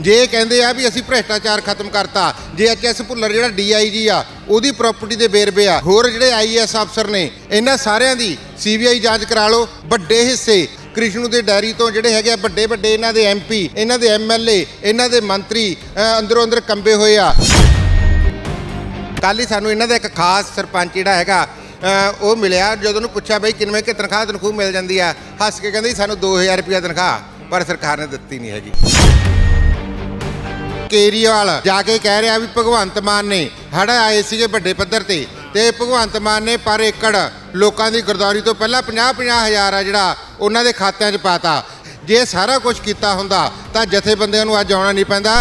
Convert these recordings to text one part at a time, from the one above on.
ਜੇ ਕਹਿੰਦੇ ਆ ਵੀ ਅਸੀਂ ਭ੍ਰਿਸ਼ਟਾਚਾਰ ਖਤਮ ਕਰਤਾ, ਜੇ ਐਚਐਸ ਭੁੱਲਰ ਜਿਹੜਾ ਡੀਆਈਜੀ ਆ, ਉਹਦੀ ਪ੍ਰਾਪਰਟੀ ਦੇ ਵੇਰਵੇ ਆ, ਹੋਰ ਜਿਹੜੇ ਆਈਐਸ ਅਫਸਰ ਨੇ, ਇਹਨਾਂ ਸਾਰਿਆਂ ਦੀ ਸੀਬੀਆਈ ਜਾਂਚ ਕਰਾ ਲਓ। ਵੱਡੇ ਹਿੱਸੇ ਕ੍ਰਿਸ਼ਨੂ ਦੇ ਡੈਰੀ ਤੋਂ ਜਿਹੜੇ ਹੈਗੇ ਆ ਵੱਡੇ ਵੱਡੇ ਇਹਨਾਂ ਦੇ ਐਮਪੀ ਇਹਨਾਂ ਦੇ ਐਮਐਲਏ ਇਹਨਾਂ ਦੇ ਮੰਤਰੀ ਅੰਦਰੋਂ ਅੰਦਰ ਕੰਬੇ ਹੋਏ ਆ। ਕੱਲ ਹੀ ਸਾਨੂੰ ਇਹਨਾਂ ਦਾ ਇੱਕ ਖਾਸ ਸਰਪੰਚ ਜਿਹੜਾ ਹੈਗਾ ਉਹ ਮਿਲਿਆ, ਜਦੋਂ ਉਹਨੂੰ ਪੁੱਛਿਆ ਬਈ ਕਿੰਨੇ ਕਿ ਤਨਖਾਹ ਤਨਖੂਹ ਮਿਲ ਜਾਂਦੀ ਆ, ਹੱਸ ਕੇ ਕਹਿੰਦੇ ਜੀ ਸਾਨੂੰ 2000 ਰੁਪਇਆ ਤਨਖਾਹ, ਪਰ ਸਰਕਾਰ ਨੇ ਦਿੱਤੀ ਨਹੀਂ ਹੈਗੀ। ਕੇਰੀਵਾਲ ਜਾ ਕੇ ਕਹਿ ਰਿਹਾ ਵੀ ਭਗਵੰਤ ਮਾਨ ਨੇ ਹੜ ਆਏ ਸੀਗੇ ਵੱਡੇ ਪੱਧਰ ਤੇ ਤੇ ਭਗਵੰਤ ਮਾਨ ਨੇ ਪਰ ਏਕੜ ਲੋਕਾਂ ਦੀ ਗਰਦੌਰੀ ਤੋਂ ਪਹਿਲਾਂ 50 50 ਹਜ਼ਾਰ ਆ ਜਿਹੜਾ ਉਹਨਾਂ ਦੇ ਖਾਤਿਆਂ 'ਚ ਪਾਤਾ। ਜੇ ਸਾਰਾ ਕੁਝ ਕੀਤਾ ਹੁੰਦਾ ਤਾਂ ਜਥੇਬੰਦੀਆਂ ਨੂੰ ਅੱਜ ਆਉਣਾ ਨਹੀਂ ਪੈਂਦਾ।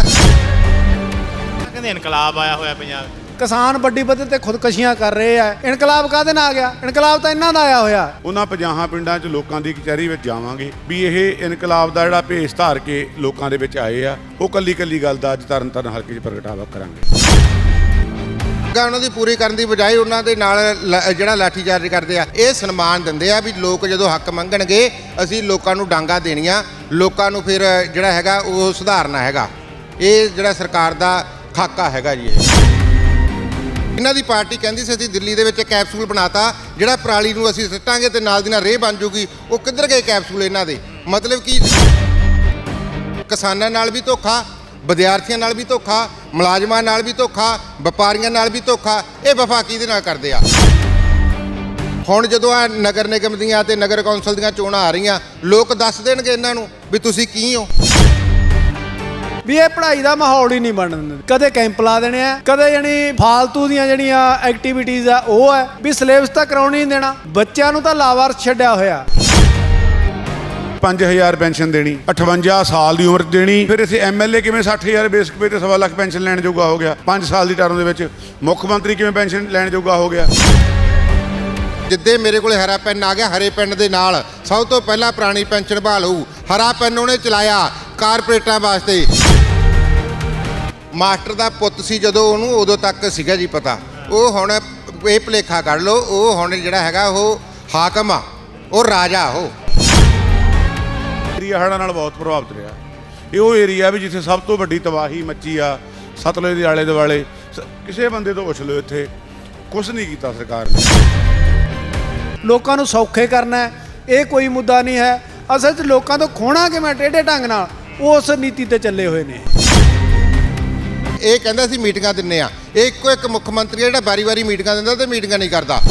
ਕਹਿੰਦੇ ਇਨਕਲਾਬ ਆਇਆ ਹੋਇਆ ਪੰਜਾਬ ਕਿਸਾਨ ਵੱਡੀ ਪੱਧਰ ਤੇ ਖੁਦਕਸ਼ੀਆਂ ਕਰ ਰਹੇ ਆ। ਇਨਕਲਾਬ ਕਾਹਦੇ ਨਾਲ ਆ ਗਿਆ? ਇਨਕਲਾਬ ਤਾਂ ਇਹਨਾਂ ਦਾ ਆਇਆ ਹੋਇਆ। ਉਹਨਾਂ 50 ਪਿੰਡਾਂ 'ਚ ਲੋਕਾਂ ਦੀ ਕਚਹਿਰੀ ਵਿੱਚ ਜਾਵਾਂਗੇ। ਵੀ ਇਹ ਇਨਕਲਾਬ ਦਾ ਜਿਹੜਾ ਭੇਸ ਧਾਰ ਕੇ ਲੋਕਾਂ ਦੇ ਵਿੱਚ ਆਏ ਆ ਉਹ ਕੱਲੀ ਕੱਲੀ ਗੱਲ ਦਾ ਅੱਜ ਤਰਨ ਤਾਰਨ ਹਲਕੇ 'ਚ ਪ੍ਰਗਟਾਵਾ ਕਰਾਂਗੇ। ਗਾ ਉਹਨਾਂ ਦੀ ਪੂਰੀ ਕਰਨ ਦੀ ਬਜਾਏ ਉਹਨਾਂ ਦੇ ਨਾਲ ਲ- ਜਿਹੜਾ ਲਾਠੀਚਾਰਜ ਕਰਦੇ ਆ ਇਹ ਸਨਮਾਨ ਦਿੰਦੇ ਆ ਵੀ ਲੋਕ ਜਦੋਂ ਹੱਕ ਮੰਗਣਗੇ ਅਸੀਂ ਲੋਕਾਂ ਨੂੰ ਡਾਂਗਾ ਦੇਣੀਆਂ ਲੋਕਾਂ ਨੂੰ ਫਿਰ ਜਿਹੜਾ ਹੈਗਾ ਉਹ ਸੁਧਾਰਨਾ ਹੈਗਾ। ਇਹ ਜਿਹੜਾ ਸਰਕਾਰ ਦਾ ਖਾਕਾ ਹੈਗਾ ਜੀ ਇਹ। ਇਹਨਾਂ ਦੀ ਪਾਰਟੀ ਕਹਿੰਦੀ ਸੀ, ਅਸੀਂ ਦਿੱਲੀ ਦੇ ਵਿੱਚ ਕੈਪਸੂਲ ਬਣਾਤਾ, ਜਿਹੜਾ ਪਰਾਲੀ ਨੂੰ ਅਸੀਂ ਸਿੱਟਾਂਗੇ ਤੇ ਨਾਲ ਦੀ ਨਾਲ ਰੇਹ ਬਣ ਜੂਗੀ, ਉਹ ਕਿੱਧਰ ਗਏ ਕੈਪਸੂਲ ਇਹਨਾਂ ਦੇ? ਮਤਲਬ ਕਿ ਕਿਸਾਨਾਂ ਨਾਲ ਵੀ ਧੋਖਾ, ਵਿਦਿਆਰਥੀਆਂ ਨਾਲ ਵੀ ਧੋਖਾ, ਮੁਲਾਜ਼ਮਾਂ ਨਾਲ ਵੀ ਧੋਖਾ, ਵਪਾਰੀਆਂ ਨਾਲ ਵੀ ਧੋਖਾ, ਇਹ ਵਫ਼ਾਕੀ ਦੇ ਨਾਲ ਕਰਦੇ ਆ। ਹੁਣ ਜਦੋਂ ਆ ਨਗਰ ਨਿਗਮ ਦੀਆਂ ਤੇ ਨਗਰ ਕੌਂਸਲ ਦੀਆਂ ਚੋਣਾਂ ਆ ਰਹੀਆਂ, ਲੋਕ ਦੱਸ ਦੇਣਗੇ ਇਹਨਾਂ ਨੂੰ ਵੀ ਤੁਸੀਂ ਕੀ ਹੋ? ਵੀ ਇਹ ਪੜ੍ਹਾਈ ਦਾ ਮਾਹੌਲ ਹੀ ਨਹੀਂ ਬਣਨ ਦਿੰਦੇ। ਕਦੇ ਕੈਂਪ ਲਾ ਦੇਣੇ ਆ ਕਦੇ ਯਾਨੀ ਫਾਲਤੂ ਦੀਆਂ ਜਿਹੜੀਆਂ ਐਕਟੀਵਿਟੀਜ਼ ਆ ਉਹ ਹੈ ਵੀ ਸਿਲੇਬਸ ਤਾਂ ਕਰਾਉਣੀ ਨਹੀਂ ਦੇਣਾ। ਬੱਚਿਆਂ ਨੂੰ ਤਾਂ ਲਾਵਾਰਸ ਛੱਡਿਆ ਹੋਇਆ। 5000 ਪੈਨਸ਼ਨ ਦੇਣੀ 58 ਸਾਲ ਦੀ ਉਮਰ ਦੇਣੀ ਫਿਰ ਇਥੇ ਐਮਐਲਏ ਕਿਵੇਂ 60000 ਬੇਸਿਕ ਪੇ ਤੇ ਸਵਾ ਲੱਖ ਪੈਨਸ਼ਨ ਲੈਣ ਜੋਗਾ ਹੋ ਗਿਆ। 5 ਸਾਲ ਦੀ ਟਰਮ ਦੇ ਵਿੱਚ ਮੁੱਖ ਮੰਤਰੀ ਕਿਵੇਂ ਪੈਨਸ਼ਨ ਲੈਣ ਜੋਗਾ ਹੋ ਗਿਆ। ਜਿੱਦੇ ਮੇਰੇ ਕੋਲੇ ਹਰਾ ਪੈਨ ਆ ਗਿਆ ਹਰੇ ਪੈਨ ਦੇ ਨਾਲ ਸਭ ਤੋਂ ਪਹਿਲਾਂ ਪੁਰਾਣੀ ਪੈਨਸ਼ਨ ਬਹਾਲ ਹੋਊ। ਹਰਾ ਪੈਨ ਉਹਨੇ ਚਲਾਇਆ ਕਾਰਪੋਰੇਟਾਂ ਵਾਸਤੇ। ਮਾਸਟਰ ਦਾ ਪੁੱਤ ਸੀ ਜਦੋਂ ਉਹਨੂੰ ਉਦੋਂ ਤੱਕ ਸੀਗਾ ਜੀ ਪਤਾ। ਉਹ ਹੁਣ ਇਹ ਭਲੇਖਾ ਕੱਢ ਲਓ ਉਹ ਹੁਣ ਜਿਹੜਾ ਹੈਗਾ ਉਹ ਹਾਕਮ ਆ ਉਹ ਰਾਜਾ ਉਹ। ਏਰੀਆ ਹੜ੍ਹਾਂ ਨਾਲ ਬਹੁਤ ਪ੍ਰਭਾਵਿਤ ਰਿਹਾ। ਇਹ ਉਹ ਏਰੀਆ ਵੀ ਜਿੱਥੇ ਸਭ ਤੋਂ ਵੱਡੀ ਤਬਾਹੀ ਮੱਚੀ ਆ ਸਤਲੁਜ ਦੇ ਆਲੇ ਦੁਆਲੇ। ਸ- ਕਿਸੇ ਬੰਦੇ ਤੋਂ ਪੁੱਛ ਲਓ ਇੱਥੇ ਕੁਝ ਨਹੀਂ ਕੀਤਾ ਸਰਕਾਰ ਨੇ। ਲੋਕਾਂ ਨੂੰ ਸੌਖੇ ਕਰਨਾ ਹੈ, ਇਹ ਕੋਈ ਮੁੱਦਾ ਨਹੀਂ ਹੈ। ਅਸਲ 'ਚ ਲੋਕਾਂ ਤੋਂ ਖੋਣਾ ਕਿਵੇਂ ਟੇਢੇ ਢੰਗ ਨਾਲ? ਉਸ ਨੀਤੀ ਤੇ ਚੱਲੇ ਹੋਏ ਨੇ। ਇਹ ਕਹਿੰਦਾ ਸੀ ਮੀਟਿੰਗਾਂ ਦਿੰਨੇ ਆ। ਇਹ ਇੱਕੋ ਇੱਕ ਮੁੱਖ ਮੰਤਰੀ ਆ ਜਿਹੜਾ ਵਾਰੀ-ਵਾਰੀ ਮੀਟਿੰਗਾਂ ਦਿੰਦਾ ਤੇ ਮੀਟਿੰਗਾਂ ਨਹੀਂ ਕਰਦਾ।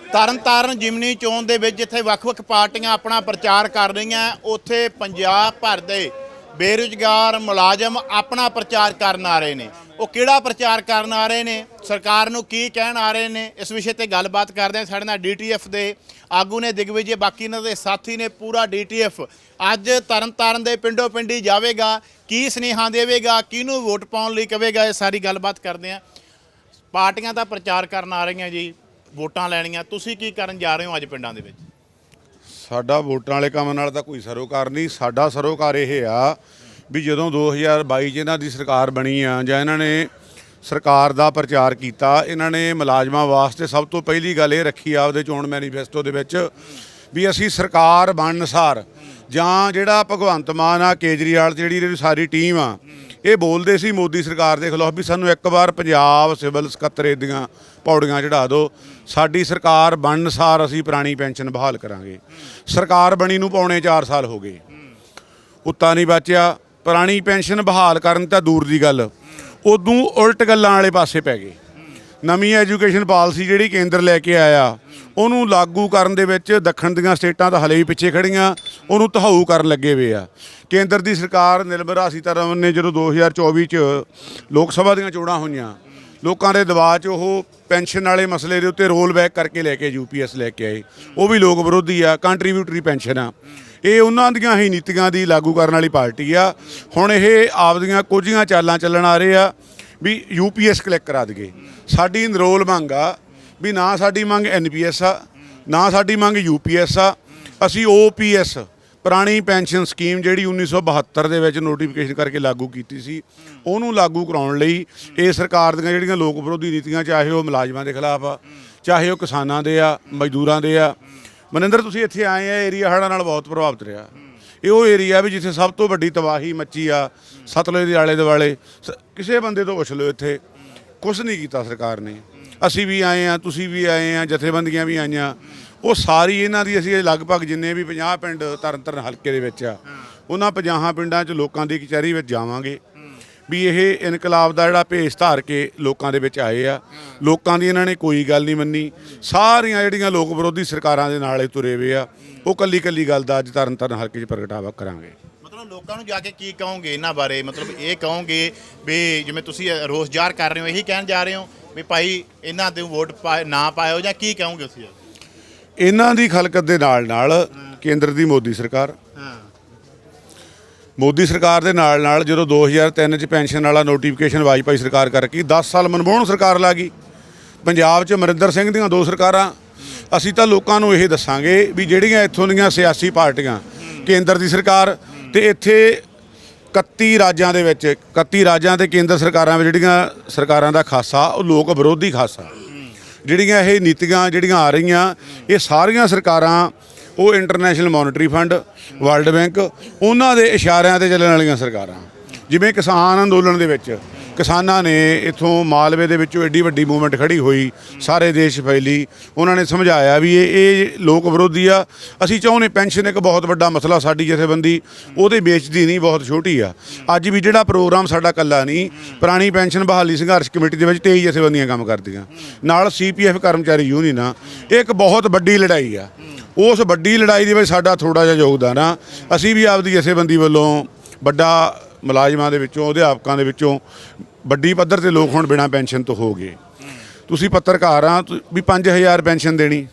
ਤਰਨਤਾਰਨ ਜਿਮਨੀ ਚੋਣ ਦੇ ਵਿੱਚ ਜਿੱਥੇ ਵੱਖ-ਵੱਖ ਪਾਰਟੀਆਂ ਆਪਣਾ ਪ੍ਰਚਾਰ ਕਰ ਰਹੀਆਂ। ਉੱਥੇ ਪੰਜਾਬ ਭਰ ਦੇ ਬੇਰੁਜ਼ਗਾਰ ਮੁਲਾਜ਼ਮ ਆਪਣਾ ਪ੍ਰਚਾਰ ਕਰਨ ਆ ਰਹੇ ਨੇ। ਉਹ ਕਿਹੜਾ ਪ੍ਰਚਾਰ ਕਰਨ ਆ ਰਹੇ ਨੇ? ਸਰਕਾਰ ਨੂੰ ਕੀ ਕਹਿਣ ਆ ਰਹੇ ਨੇ? ਇਸ ਵਿਸ਼ੇ ਤੇ ਗੱਲਬਾਤ ਕਰਦੇ ਹਾਂ। ਸਾਡੇ ਨਾਲ ਡੀਟੀਐਫ ਦੇ ਆਗੂ ਨੇ, ਦਿਗਵਿਜੇ, ਬਾਕੀ ਇਹਨਾਂ ਦੇ ਸਾਥੀ ਨੇ। ਪੂਰਾ ਡੀਟੀਐਫ ਅੱਜ ਤਰਨਤਾਰਨ ਦੇ ਪਿੰਡੋ ਪਿੰਡੀ ਜਾਵੇਗਾ, ਕੀ ਸਨੇਹਾ ਦੇਵੇਗਾ, ਕਿਹਨੂੰ ਵੋਟ ਪਾਉਣ ਲਈ ਕਵੇਗਾ, ਇਹ ਸਾਰੀ ਗੱਲਬਾਤ ਕਰਦੇ ਹਾਂ। ਪਾਰਟੀਆਂ ਦਾ ਪ੍ਰਚਾਰ ਕਰਨ ਆ ਰਹੀਆਂ ਜੀ, ਵੋਟਾਂ ਲੈਣੀਆਂ। ਤੁਸੀਂ ਕੀ ਕਰਨ ਜਾ ਰਹੇ ਹੋ ਅੱਜ ਪਿੰਡਾਂ ਦੇ ਵਿੱਚ? ਸਾਡਾ ਵੋਟਾਂ ਵਾਲੇ ਕੰਮ ਨਾਲ ਤਾਂ ਕੋਈ ਸਰੋਕਾਰ ਨਹੀਂ, ਸਾਡਾ ਸਰੋਕਾਰ ਇਹ ਆ ਵੀ ਜਦੋਂ 2022 'ਚ ਇਹਨਾਂ ਦੀ ਸਰਕਾਰ ਬਣੀ ਆ ਜਾਂ ਇਹਨਾਂ ਨੇ ਸਰਕਾਰ ਦਾ ਪ੍ਰਚਾਰ ਕੀਤਾ, ਇਹਨਾਂ ਨੇ ਮੁਲਾਜ਼ਮਾਂ ਵਾਸਤੇ ਸਭ ਤੋਂ ਪਹਿਲੀ ਗੱਲ ਇਹ ਰੱਖੀ ਆਪਦੇ ਚੋਣ ਮੈਨੀਫੈਸਟੋ ਦੇ ਵਿੱਚ ਵੀ ਅਸੀਂ ਸਰਕਾਰ ਬਣਨ ਸਾਰ ਜਾਂ ਜਿਹੜਾ ਭਗਵੰਤ ਮਾਨ ਆ, ਕੇਜਰੀਵਾਲ ਜਿਹੜੀ ਇਹਦੀ ਸਾਰੀ ਟੀਮ ਆ, ਇਹ ਬੋਲਦੇ ਸੀ ਮੋਦੀ ਸਰਕਾਰ ਦੇ ਖਿਲਾਫ ਵੀ ਸਾਨੂੰ ਇੱਕ ਵਾਰ ਪੰਜਾਬ ਸਿਵਲ ਸਕੱਤਰੇ ਦੀਆਂ ਪੌੜੀਆਂ ਚੜਾ ਦਿਓ। ਸਾਡੀ ਸਰਕਾਰ ਬਣਨ ਸਾਰ ਅਸੀਂ ਪੁਰਾਣੀ ਪੈਨਸ਼ਨ ਬਹਾਲ ਕਰਾਂਗੇ। ਸਰਕਾਰ ਬਣੀ ਨੂੰ ਪੌਣੇ 4 ਸਾਲ ਹੋ ਗਏ। ਉੱਤਾ ਨਹੀਂ ਬਚਿਆ। ਪੁਰਾਣੀ ਪੈਨਸ਼ਨ ਬਹਾਲ ਕਰਨ ਤਾਂ ਦੂਰ ਦੀ ਗੱਲ। ਉਦੋਂ ਉਲਟ ਗੱਲਾਂ ਵਾਲੇ ਪਾਸੇ ਪੈ ਗਏ। ਨਵੀਂ ਐਜੂਕੇਸ਼ਨ ਪਾਲਿਸੀ ਜਿਹੜੀ ਕੇਂਦਰ ਲੈ ਕੇ ਆਇਆ, ਉਹਨੂੰ ਲਾਗੂ ਕਰਨ ਦੇ ਵਿੱਚ ਦੱਖਣ ਦੀਆਂ ਸਟੇਟਾਂ ਤਾਂ ਹਲੇ ਵੀ ਪਿੱਛੇ ਖੜੀਆਂ, ਉਹਨੂੰ ਤਹਾਊ ਕਰਨ ਲੱਗੇ ਹੋਏ ਆ। ਕੇਂਦਰ ਦੀ ਸਰਕਾਰ ਨਿਰਮਲਾ ਸੀਤਾਰਮਨ ਨੇ ਜਦੋਂ 2024 ਚ ਲੋਕ ਸਭਾ ਦੀਆਂ ਚੋਣਾਂ ਹੋਈਆਂ, ਲੋਕਾਂ ਦੇ ਦਬਾਅ 'ਚ ਉਹ ਪੈਨਸ਼ਨ ਵਾਲੇ ਮਸਲੇ ਦੇ ਉੱਤੇ ਰੋਲ ਬੈਕ ਕਰਕੇ ਲੈ ਕੇ ਯੂਪੀਐਸ ਲੈ ਕੇ ਆਏ। ਉਹ ਵੀ ਲੋਕ ਵਿਰੋਧੀ ਆ ਕੰਟਰੀਬਿਊਟਰੀ ਪੈਨਸ਼ਨ ਆ। ਇਹ ਉਹਨਾਂ ਦੀਆਂ ਹੀ ਨੀਤੀਆਂ ਦੀ ਲਾਗੂ ਕਰਨ ਵਾਲੀ ਪਾਰਟੀ ਆ। ਹੁਣ ਇਹ ਆਪਦੀਆਂ ਕੁਝੀਆਂ ਚਾਲਾਂ ਚੱਲਣ ਆ ਰਹੇ ਆ। ਵੀ ਯੂਪੀਐਸ ਕਲਿੱਕ ਕਰਾ ਦਈਏ। ਸਾਡੀ ਨਰੋਲ ਮੰਗ ਆ ਵੀ ਨਾ ਸਾਡੀ ਮੰਗ ਐਨਪੀਐਸ ਆ, ਨਾ ਸਾਡੀ ਮੰਗ ਯੂਪੀਐਸ ਆ। ਅਸੀਂ ਓਪੀਐਸ ਪੁਰਾਣੀ ਪੈਨਸ਼ਨ ਸਕੀਮ ਜਿਹੜੀ 1972 ਦੇ ਵਿੱਚ ਨੋਟੀਫਿਕੇਸ਼ਨ ਕਰਕੇ ਲਾਗੂ ਕੀਤੀ ਸੀ, ਉਹਨੂੰ ਲਾਗੂ ਕਰਾਉਣ ਲਈ ਇਹ ਸਰਕਾਰ ਦੀਆਂ ਜਿਹੜੀਆਂ ਲੋਕ ਵਿਰੋਧੀ ਨੀਤੀਆਂ, ਚਾਹੇ ਉਹ ਮੁਲਾਜ਼ਮਾਂ ਦੇ ਖਿਲਾਫ ਆ, ਚਾਹੇ ਉਹ ਕਿਸਾਨਾਂ ਦੇ ਆ, ਮਜ਼ਦੂਰਾਂ ਦੇ ਆ। ਮਨਿੰਦਰ, ਤੁਸੀਂ ਇੱਥੇ ਆਏ ਆ ਏਰੀਆ ਹੜ੍ਹਾਂ ਨਾਲ ਬਹੁਤ ਪ੍ਰਭਾਵਿਤ ਰਿਹਾ। ਇਹ ਉਹ ਏਰੀਆ ਵੀ ਜਿੱਥੇ ਸਭ ਤੋਂ ਵੱਡੀ ਤਬਾਹੀ ਮੱਚੀ ਆ, ਸਤਲੁਜ ਦੇ ਆਲੇ ਦੁਆਲੇ। ਸ- ਕਿਸੇ ਬੰਦੇ ਤੋਂ ਪੁੱਛ ਲਓ ਇੱਥੇ। ਕੁਝ ਨਹੀਂ ਕੀਤਾ ਸਰਕਾਰ ਨੇ। ਅਸੀਂ ਵੀ ਆਏ ਆ ਤੁਸੀਂ ਵੀ ਆਏ ਆ ਜਥੇਬੰਦੀਆਂ ਵੀ ਆਈਆਂ। ਉਹ ਸਾਰੀ ਇਹਨਾਂ ਦੀ ਅਸੀਂ ਲਗਭਗ ਜਿੰਨੇ ਵੀ 50 ਪਿੰਡ ਤਰਨਤਾਰਨ ਹਲਕੇ ਦੇ ਵਿੱਚ ਆ, ਉਹਨਾਂ 50 ਪਿੰਡਾਂ 'ਚ ਲੋਕਾਂ ਦੀ ਕਚਹਿਰੀ ਵਿੱਚ ਜਾਵਾਂਗੇ। ਵੀ ਇਹ ਇਨਕਲਾਬ ਦਾ ਜਿਹੜਾ ਭੇਸ ਧਾਰ ਕੇ ਲੋਕਾਂ ਦੇ ਵਿੱਚ ਆਏ ਆ। ਲੋਕਾਂ ਦੀ ਇਹਨਾਂ ਨੇ ਕੋਈ ਗੱਲ ਨਹੀਂ ਮੰਨੀ। ਸਾਰੀਆਂ ਜਿਹੜੀਆਂ ਲੋਕ ਵਿਰੋਧੀ ਸਰਕਾਰਾਂ ਦੇ ਨਾਲ ਹੀ ਤੁਰੇ ਹੋਏ ਆ। ਉਹ ਕੱਲੀ ਕੱਲੀ ਗੱਲ ਦਾ ਅੱਜ ਤਰਨ ਤਾਰਨ ਹਲਕੇ 'ਚ ਪ੍ਰਗਟਾਵਾ ਕਰਾਂਗੇ। ਮਤਲਬ ਲੋਕਾਂ ਨੂੰ ਜਾ ਕੇ ਕੀ ਕਹੋਗੇ ਇਹਨਾਂ ਬਾਰੇ? ਮਤਲਬ ਇਹ ਕਹੋਗੇ ਵੀ ਜਿਵੇਂ ਤੁਸੀਂ ਰੋਸ ਜ਼ਾਹਰ ਕਰ ਰਹੇ ਹੋ ਇਹੀ ਕਹਿਣ ਜਾ ਰਹੇ ਹੋ ਵੀ ਭਾਈ ਇਹਨਾਂ ਦੇ ਵੋਟ ਨਾ ਪਾਇਓ ਜਾਂ ਕੀ ਕਹੋਗੇ ਤੁਸੀਂ ਇਹਨਾਂ ਦੀ ਖਲਕਤ ਦੇ ਨਾਲ ਨਾਲ ਕੇਂਦਰ ਦੀ ਮੋਦੀ ਸਰਕਾਰ ਮੋਦੀ ਸਰਕਾਰ ਦੇ ਨਾਲ ਨਾਲ ਜਦੋਂ 2003 ਚ ਪੈਨਸ਼ਨ ਵਾਲਾ ਨੋਟੀਫਿਕੇਸ਼ਨ ਵਾਜਪਾਈ ਸਰਕਾਰ ਕਰਕੇ 10 ਸਾਲ ਮਨਮੋਹਨ ਸਰਕਾਰ ਲਾ ਗਈ। ਪੰਜਾਬ 'ਚ ਅਮਰਿੰਦਰ ਸਿੰਘ ਦੀਆਂ ਦੋ ਸਰਕਾਰਾਂ। ਅਸੀਂ ਤਾਂ ਲੋਕਾਂ ਨੂੰ ਇਹ ਦੱਸਾਂਗੇ ਵੀ ਜਿਹੜੀਆਂ ਇੱਥੋਂ ਦੀਆਂ ਸਿਆਸੀ ਪਾਰਟੀਆਂ, ਕੇਂਦਰ ਦੀ ਸਰਕਾਰ ਤੇ ਇੱਥੇ 31 ਰਾਜਾਂ ਦੇ ਵਿੱਚ 31 ਰਾਜਾਂ ਤੇ ਕੇਂਦਰ ਸਰਕਾਰਾਂ ਵਿੱਚ ਜਿਹੜੀਆਂ ਸਰਕਾਰਾਂ ਦਾ ਖਾਸਾ, ਉਹ ਲੋਕ ਵਿਰੋਧੀ ਖਾਸਾ। ਜਿਹੜੀਆਂ ਇਹ ਨੀਤੀਆਂ ਜਿਹੜੀਆਂ ਆ ਰਹੀਆਂ, ਇਹ ਸਾਰੀਆਂ ਸਰਕਾਰਾਂ ਉਹ international monetary fund, world bank, ਉਹਨਾਂ ਦੇ ਇਸ਼ਾਰਿਆਂ ਤੇ ਚੱਲਣ ਵਾਲੀਆਂ ਸਰਕਾਰਾਂ। ਜਿਵੇਂ ਕਿਸਾਨ ਅੰਦੋਲਨ ਦੇ ਵਿੱਚ, ਕਿਸਾਨਾਂ ਨੇ ਇਥੋਂ ਮਾਲਵੇ ਦੇ ਵਿੱਚੋਂ ਐਡੀ ਵੱਡੀ ਮੂਵਮੈਂਟ ਖੜੀ ਹੋਈ, ਸਾਰੇ ਦੇਸ਼ ਫੈਲੀ। ਉਹਨਾਂ ਨੇ ਸਮਝਾਇਆ ਵੀ ਇਹ ਇਹ ਲੋਕ ਵਿਰੋਧੀ ਆ। ਅਸੀਂ ਚਾਹੁੰਦੇ ਪੈਨਸ਼ਨ ਇੱਕ ਬਹੁਤ ਵੱਡਾ ਮਸਲਾ ਸਾਡੀ ਜਥੇਬੰਦੀ, ਉਹਦੇ ਵੇਚਦੀ ਨਹੀਂ, ਬਹੁਤ ਛੋਟੀ ਆ। ਅੱਜ ਵੀ ਜਿਹੜਾ ਪ੍ਰੋਗਰਾਮ ਸਾਡਾ ਕੱਲਾ ਨਹੀਂ, ਪੁਰਾਣੀ ਪੈਨਸ਼ਨ ਬਹਾਲੀ ਸੰਘਰਸ਼ ਕਮੇਟੀ ਦੇ ਵਿੱਚ 23 ਜਥੇਬੰਦੀਆਂ ਕੰਮ ਕਰਦੀਆਂ। ਨਾਲ ਸੀਪੀਐਫ ਕਰਮਚਾਰੀ ਯੂਨੀਅਨ ਆ। ਇਹ ਇੱਕ ਬਹੁਤ ਵੱਡੀ ਲੜਾਈ ਆ। ਉਸ ਵੱਡੀ ਲੜਾਈ ਦੇ ਵਿੱਚ ਸਾਡਾ ਥੋੜਾ ਜਿਹਾ ਯੋਗਦਾਨ ਆ। ਅਸੀਂ ਵੀ ਆਪਦੀ ਜਥੇਬੰਦੀ ਵੱਲੋਂ ਵੱਡਾ ਮੁਲਾਜ਼ਮਾਂ ਦੇ ਵਿੱਚੋਂ, ਅਧਿਆਪਕਾਂ ਦੇ ਵਿੱਚੋਂ ਵੱਡੀ ਪੱਧਰ ਤੇ ਲੋਕ ਹੁਣ ਬਿਨਾਂ ਪੈਨਸ਼ਨ ਤੋਂ ਹੋ ਗਏ। ਤੁਸੀਂ ਪੱਤਰਕਾਰ ਆ, ਤੁ- ਵੀ 5000 ਪੈਨਸ਼ਨ ਦੇਣੀ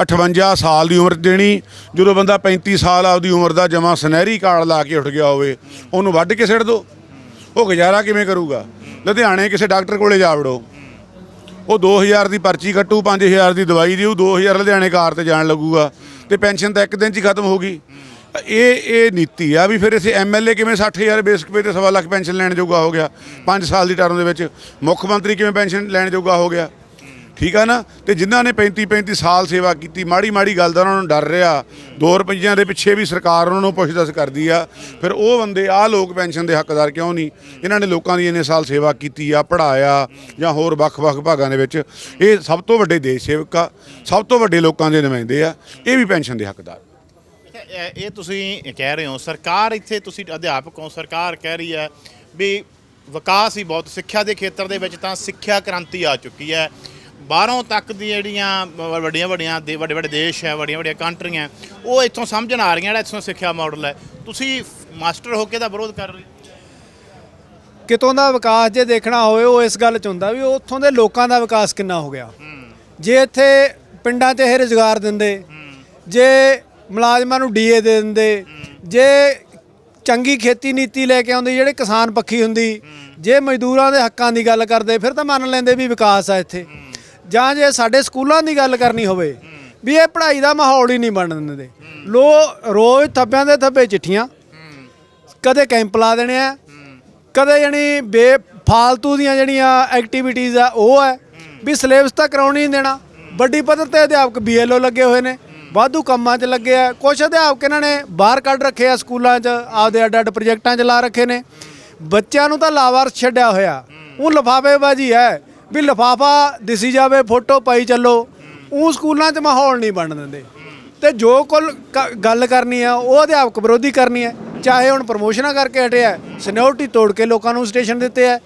58 ਸਾਲ ਦੀ ਉਮਰ 'ਚ ਦੇਣੀ, ਜਦੋਂ ਬੰਦਾ 35 ਸਾਲ ਆਪਦੀ ਉਮਰ ਦਾ ਜਮਾ ਸੁਨਹਿਰੀ ਕਾਰਡ ਲਾ ਕੇ ਉੱਠ ਗਿਆ ਹੋਵੇ, ਉਹਨੂੰ ਵੱਢ ਕੇ ਸਿੱਟ ਦੋ। ਉਹ ਗੁਜ਼ਾਰਾ ਕਿਵੇਂ ਕਰੂਗਾ? ਲੁਧਿਆਣੇ ਕਿਸੇ ਡਾਕਟਰ ਕੋਲੇ ਜਾ ਵੜੋ। ਉਹ 2000 ਦੀ ਪਰਚੀ ਕੱਟੂ 5000 ਦੀ ਦਵਾਈ ਦਿਓ 2000 ਲੁਧਿਆਣੇ ਕਾਰ ਤੇ ਜਾਣ ਲੱਗੂਗਾ ਤੇ ਪੈਨਸ਼ਨ ਤਾਂ ਇੱਕ ਦਿਨ 'ਚ ਹੀ ਖਤਮ ਹੋ ਗਈ। ਇਹ ਇਹ ਨੀਤੀ ਆ ਵੀ ਫਿਰ ਇਸੇ ਐਮਐਲਏ ਕਿਵੇਂ 60000 ਬੇਸਿਕ ਪੇ ਤੇ ਸਵਾ ਲੱਖ ਪੈਨਸ਼ਨ ਲੈਣ ਜੋਗਾ ਹੋ ਗਿਆ 5 ਸਾਲ ਦੀ ਟਰਮ ਦੇ ਵਿੱਚ। ਮੁੱਖ ਮੰਤਰੀ ਕਿਵੇਂ ਪੈਨਸ਼ਨ ਲੈਣ ਜੋਗਾ ਹੋ ਗਿਆ? ਠੀਕ ਆ ਨਾ? ਤੇ ਜਿਨ੍ਹਾਂ ਨੇ 35 35 ਸਾਲ ਸੇਵਾ ਕੀਤੀ, ਮਾੜੀ ਮਾੜੀ ਗੱਲ ਦਾ ਉਹਨਾਂ ਨੂੰ ਡਰ ਰਿਹਾ। 2 ਰੁਪਈਆਂ ਦੇ ਪਿੱਛੇ ਵੀ ਸਰਕਾਰ ਉਹਨਾਂ ਨੂੰ ਪੁੱਛਦਸ ਕਰਦੀ ਆ। ਫਿਰ ਉਹ ਬੰਦੇ ਆ ਲੋਕ ਪੈਨਸ਼ਨ ਦੇ ਹੱਕਦਾਰ ਕਿਉਂ ਨਹੀਂ? ਇਹਨਾਂ ਨੇ ਲੋਕਾਂ ਦੀ ਇੰਨੇ ਸਾਲ ਸੇਵਾ ਕੀਤੀ ਆ ਪੜਾਇਆ ਜਾਂ ਹੋਰ ਵੱਖ-ਵੱਖ ਭਾਗਾਂ ਦੇ ਵਿੱਚ। ਇਹ ਸਭ ਤੋਂ ਵੱਡੇ ਦੇਸ਼ ਸੇਵਕ ਆ, ਸਭ ਤੋਂ ਵੱਡੇ ਲੋਕਾਂ ਦੇ ਨੁਮਾਇੰਦੇ ਆ, ਇਹ ਵੀ ਪੈਨਸ਼ਨ ਦੇ ਹੱਕਦਾਰ। ਇਹ ਤੁਸੀਂ ਕਹਿ ਰਹੇ ਹੋ, ਸਰਕਾਰ ਇੱਥੇ ਤੁਸੀਂ ਅਧਿਆਪਕ ਹੋ, ਸਰਕਾਰ ਕਹਿ ਰਹੀ ਹੈ ਵੀ ਵਿਕਾਸ ਹੀ ਬਹੁਤ, ਸਿੱਖਿਆ ਦੇ ਖੇਤਰ ਦੇ ਵਿੱਚ ਤਾਂ ਸਿੱਖਿਆ ਕ੍ਰਾਂਤੀ ਆ ਚੁੱਕੀ ਹੈ। ਬਾਹਰੋਂ ਤੱਕ ਦੀ ਜਿਹੜੀਆਂ ਵੱਡੀਆਂ ਵੱਡੀਆਂ ਦੇ ਵੱਡੇ ਵੱਡੇ ਦੇਸ਼ ਹੈ ਵੱਡੀਆਂ ਵੱਡੀਆਂ ਕੰਟਰੀਆਂ ਉਹ ਇੱਥੋਂ ਸਮਝਣ ਆ ਰਹੀਆਂ ਜਿਹੜਾ ਇੱਥੋਂ ਸਿੱਖਿਆ ਮਾਡਲ ਹੈ। ਤੁਸੀਂ ਮਾਸਟਰ ਹੋ ਕੇ ਦਾ ਵਿਰੋਧ ਕਰ ਰਹੇ ਕਿਤੋਂ ਦਾ ਵਿਕਾਸ ਜੇ ਦੇਖਣਾ ਹੋਵੇ ਉਹ ਇਸ ਗੱਲ ਚ ਹੁੰਦਾ ਵੀ ਉੱਥੋਂ ਦੇ ਲੋਕਾਂ ਦਾ ਵਿਕਾਸ ਕਿੰਨਾ ਹੋ ਗਿਆ। ਜੇ ਇੱਥੇ ਪਿੰਡਾਂ 'ਚ ਇਹ ਰੁਜ਼ਗਾਰ ਦਿੰਦੇ ਜੇ ਮੁਲਾਜ਼ਮਾਂ ਨੂੰ ਡੀਏ ਦੇ ਦਿੰਦੇ ਜੇ ਚੰਗੀ ਖੇਤੀ ਨੀਤੀ ਲੈ ਕੇ ਆਉਂਦੇ ਜਿਹੜੇ ਕਿਸਾਨ ਪੱਖੀ ਹੁੰਦੀ ਜੇ ਮਜ਼ਦੂਰਾਂ ਦੇ ਹੱਕਾਂ ਦੀ ਗੱਲ ਕਰਦੇ ਫਿਰ ਤਾਂ ਮੰਨ ਲੈਂਦੇ ਵੀ ਵਿਕਾਸ ਆ ਇੱਥੇ। ਜਾਂ ਜੇ ਸਾਡੇ ਸਕੂਲਾਂ ਦੀ ਗੱਲ ਕਰਨੀ ਹੋਵੇ, ਵੀ ਇਹ ਪੜ੍ਹਾਈ ਦਾ ਮਾਹੌਲ ਹੀ ਨਹੀਂ ਬਣਨ ਦਿੰਦੇ। ਲੋ, ਰੋਜ਼ ਥੱਬਿਆਂ ਦੇ ਥੱਬੇ ਚਿੱਠੀਆਂ। ਕਦੇ ਕੈਂਪ ਲਾ ਦੇਣੇ ਆ। ਕਦੇ ਯਾਨੀ ਬੇਫਾਲਤੂ ਦੀਆਂ ਜਿਹੜੀਆਂ ਐਕਟੀਵਿਟੀਜ਼ ਆ, ਉਹ ਹੈ ਵੀ ਸਿਲੇਬਸ ਤਾਂ ਕਰਾਉਣੀ ਨਹੀਂ ਦੇਣਾ। ਵੱਡੀ ਪੱਧਰ ਤੇ ਅਧਿਆਪਕ ਬੀਐਲਓ ਲੱਗੇ ਹੋਏ ਨੇ। ਵਾਧੂ ਕੰਮਾਂ 'ਚ ਲੱਗੇ ਆ। ਕੁਝ ਅਧਿਆਪਕ ਇਹਨਾਂ ਨੇ ਬਾਹਰ ਕੱਢ ਰੱਖੇ ਆ ਸਕੂਲਾਂ 'ਚ, ਆਪਦੇ ਅੱਡ ਅੱਡ ਪ੍ਰੋਜੈਕਟਾਂ 'ਚ ਲਾ ਰੱਖੇ ਨੇ। ਬੱਚਿਆਂ ਨੂੰ ਤਾਂ ਲਾਵਾਰਸ ਛੱਡਿਆ ਹੋਇਆ। ਉਹ ਲਫਾਫੇਬਾਜ਼ੀ ਹੈ। ਵੀ ਲਫਾਫਾ ਦਿਸੀ ਜਾਵੇ, ਫੋਟੋ ਪਾਈ ਚੱਲੋ ਉਹ ਸਕੂਲਾਂ 'ਚ ਮਾਹੌਲ ਨਹੀਂ ਬਣ ਦਿੰਦੇ। ਤੇ ਜੋ ਕੁੱਲ ਕ- ਗੱਲ ਕਰਨੀ ਆ, ਉਹ ਅਧਿਆਪਕ ਵਿਰੋਧੀ ਕਰਨੀ ਹੈ ਚਾਹੇ ਹੁਣ ਪ੍ਰਮੋਸ਼ਨਾਂ ਕਰਕੇ ਹਟਿਆ ਸਿਨਿਓਰਿਟੀ ਤੋੜ ਕੇ ਲੋਕਾਂ ਨੂੰ ਸਟੇਸ਼ਨ ਦਿੱਤੇ ਆ।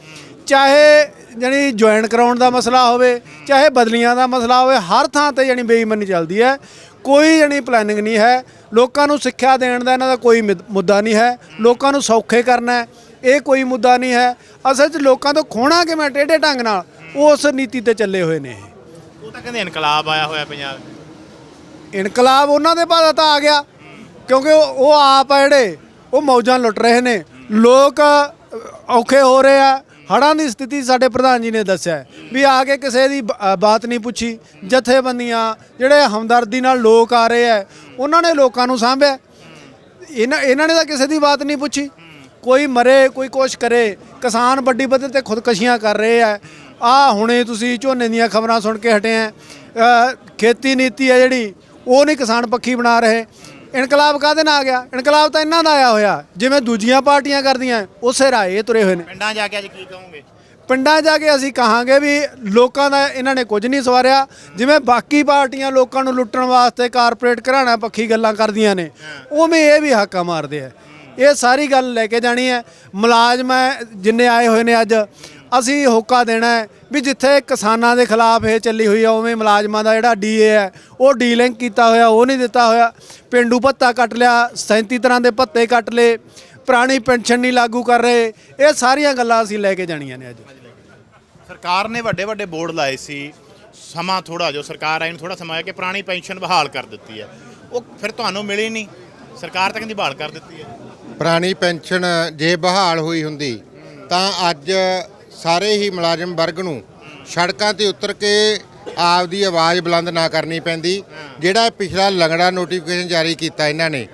ਚਾਹੇ ਜਾਣੀ ਜੁਆਇਨ ਕਰਾਉਣ ਦਾ ਮਸਲਾ ਹੋਵੇ, ਚਾਹੇ ਬਦਲੀਆਂ ਦਾ ਮਸਲਾ ਹੋਵੇ, ਹਰ ਥਾਂ ਤੇ ਜਾਣੀ ਬੇਈਮਾਨੀ ਚੱਲਦੀ ਹੈ ਕੋਈ ਜਾਣੀ ਪਲੈਨਿੰਗ ਨਹੀਂ ਹੈ। ਲੋਕਾਂ ਨੂੰ ਸਿੱਖਿਆ ਦੇਣ ਦਾ ਇਹਨਾਂ ਦਾ ਕੋਈ ਮਿਦ- ਮੁੱਦਾ ਨਹੀਂ ਹੈ। ਲੋਕਾਂ ਨੂੰ ਸੌਖੇ ਕਰਨਾ ਇਹ ਕੋਈ ਮੁੱਦਾ ਨਹੀਂ ਹੈ। ਅਸਲ 'ਚ ਲੋਕਾਂ ਤੋਂ ਖੋਣਾ ਕਿਵੇਂ, ਟੇਢੇ ਢੰਗ ਨਾਲ? ਉਸ ਨੀਤੀ ਤੇ ਚੱਲੇ ਹੋਏ ਨੇ ਇਹ। ਉਹ ਤਾਂ ਕਹਿੰਦੇ ਇਨਕਲਾਬ ਆਇਆ ਹੋਇਆ ਪੰਜਾਬ 'ਚ। ਇਨਕਲਾਬ ਉਹਨਾਂ ਦੇ ਬਾਅਦ ਤਾਂ ਆ ਗਿਆ ਕਿਉਂਕਿ ਉਹ ਉਹ ਆਪ ਆ ਜਿਹੜੇ ਉਹ ਮੌਜਾਂ ਲੁੱਟ ਰਹੇ ਨੇ। ਲੋਕ ਅ, ਔਖੇ ਹੋ ਰਹੇ ਆ। ਹੜਾਂ ਦੀ ਸਥਿਤੀ ਸਾਡੇ ਪ੍ਰਧਾਨ ਜੀ ਨੇ ਦੱਸਿਆ ਹੈ ਵੀ ਆ ਕੇ ਕਿਸੇ ਦੀ ਬ- ਅ, ਬਾਤ ਨਹੀਂ ਪੁੱਛੀ। ਜਥੇਬੰਦੀਆਂ ਜਿਹੜੇ ਹਮਦਰਦੀ ਨਾਲ ਲੋਕ ਆ ਰਹੇ ਆ ਉਹਨਾਂ ਨੇ ਲੋਕਾਂ ਨੂੰ ਸਾਂਭਿਆ। ਇਹਨਾਂ ਇਹਨਾਂ ਨੇ ਤਾਂ ਕਿਸੇ ਦੀ ਬਾਤ ਨਹੀਂ ਪੁੱਛੀ। ਕੋਈ ਮਰੇ ਕੋਈ ਕੁਛ ਕਰੇ। ਕਿਸਾਨ ਵੱਡੀ ਪੱਧਰ ਤੇ ਖੁਦਕਸ਼ੀਆਂ ਕਰ ਰਹੇ ਆ। ਆ ਹੁਣੇ ਤੁਸੀਂ ਝੋਨੇ ਦੀਆਂ ਖਬਰਾਂ ਸੁਣ ਕੇ ਹਟੇ ਆ। ਖੇਤੀ ਨੀਤੀ ਹੈ ਜਿਹੜੀ ਉਹ ਨਹੀਂ ਕਿਸਾਨ ਪੱਖੀ ਬਣਾ ਰਹੇ। ਇਨਕਲਾਬ ਕਾਹਦੇ ਨਾਲ ਆ ਗਿਆ? ਇਨਕਲਾਬ ਤਾਂ ਇਹਨਾਂ ਦਾ ਆਇਆ ਹੋਇਆ। ਜਿਵੇਂ ਦੂਜੀਆਂ ਪਾਰਟੀਆਂ ਕਰਦੀਆਂ ਉਸੇ ਰਾਏ ਇਹ ਤੁਰੇ ਹੋਏ ਨੇ। ਪਿੰਡਾਂ ਜਾ ਕੇ ਅੱਜ ਕੀ ਕਹੋਗੇ? ਪਿੰਡਾਂ ਜਾ ਕੇ ਅਸੀਂ ਕਹਾਂਗੇ ਵੀ ਲੋਕਾਂ ਦਾ ਇਹਨਾਂ ਨੇ ਕੁਝ ਨਹੀਂ ਸਵਾਰਿਆ। ਜਿਵੇਂ ਬਾਕੀ ਪਾਰਟੀਆਂ ਲੋਕਾਂ ਨੂੰ ਲੁੱਟਣ ਵਾਸਤੇ ਕਾਰਪੋਰੇਟ ਘਰਾਣਾ ਪੱਖੀ ਗੱਲਾਂ ਕਰਦੀਆਂ ਨੇ ਉਵੇਂ ਇਹ ਵੀ ਹਾਕਾ ਮਾਰਦੇ ਆ। ਇਹ ਸਾਰੀ ਗੱਲ ਲੈ ਕੇ ਜਾਣੀ ਹੈ। ਮੁਲਾਜ਼ਮ ਜਿੰਨੇ ਆਏ ਹੋਏ ਨੇ ਅੱਜ। ਅਸੀਂ ਹੋਕਾ ਦੇਣਾ ਹੈ ਵੀ ਜਿੱਥੇ ਕਿਸਾਨਾਂ ਦੇ ਖਿਲਾਫ ਇਹ ਚੱਲੀ ਹੋਈ ਆ ਉਵੇਂ ਮੁਲਾਜ਼ਮਾਂ ਦਾ ਜਿਹੜਾ ਡੀਏ ਹੈ ਉਹ ਡੀਲਿੰਗ ਕੀਤਾ ਹੋਇਆ ਉਹ ਨਹੀਂ ਦਿੱਤਾ ਹੋਇਆ। ਪਿੰਡੂ ਭੱਤਾ ਕੱਟ ਲਿਆ 37 ਤਰ੍ਹਾਂ ਦੇ ਭੱਤੇ ਕੱਟ ਲਏ ਪੁਰਾਣੀ ਪੈਨਸ਼ਨ ਨਹੀਂ ਲਾਗੂ ਕਰ ਰਹੇ। ਇਹ ਸਾਰੀਆਂ ਗੱਲਾਂ ਅਸੀਂ ਲੈ ਕੇ ਜਾਣੀਆਂ ਨੇ ਅੱਜ। ਸਰਕਾਰ ਨੇ ਵੱਡੇ ਵੱਡੇ ਬੋਰਡ ਲਾਏ ਸੀ ਸਮਾਂ ਥੋੜਾ ਜੋ ਸਰਕਾਰ ਆਈ ਨੂੰ ਥੋੜਾ ਸਮਾਂ ਆਇਆ ਕਿ ਪੁਰਾਣੀ ਪੈਨਸ਼ਨ ਬਹਾਲ ਕਰ ਦਿੱਤੀ ਹੈ। ਉਹ ਫਿਰ ਤੁਹਾਨੂੰ ਮਿਲੀ ਨਹੀਂ ਸਰਕਾਰ ਤਾਂ ਕਹਿੰਦੀ ਬਹਾਲ ਕਰ ਦਿੱਤੀ ਹੈ। ਪੁਰਾਣੀ ਪੈਨਸ਼ਨ ਜੇ ਬਹਾਲ ਹੋਈ ਹੁੰਦੀ ਤਾਂ ਅੱਜ ਸਾਰੇ ਹੀ ਮੁਲਾਜ਼ਮ ਵਰਗ ਨੂੰ ਸੜਕਾਂ ਤੇ ਉਤਰ ਕੇ ਆਪਦੀ ਆਵਾਜ਼ ਬੁਲੰਦ ਨਾ ਕਰਨੀ ਪੈਂਦੀ, ਜਿਹੜਾ ਪਿਛਲਾ ਲੰਗੜਾ ਨੋਟੀਫਿਕੇਸ਼ਨ ਜਾਰੀ ਕੀਤਾ ਇਹਨਾਂ ਨੇ।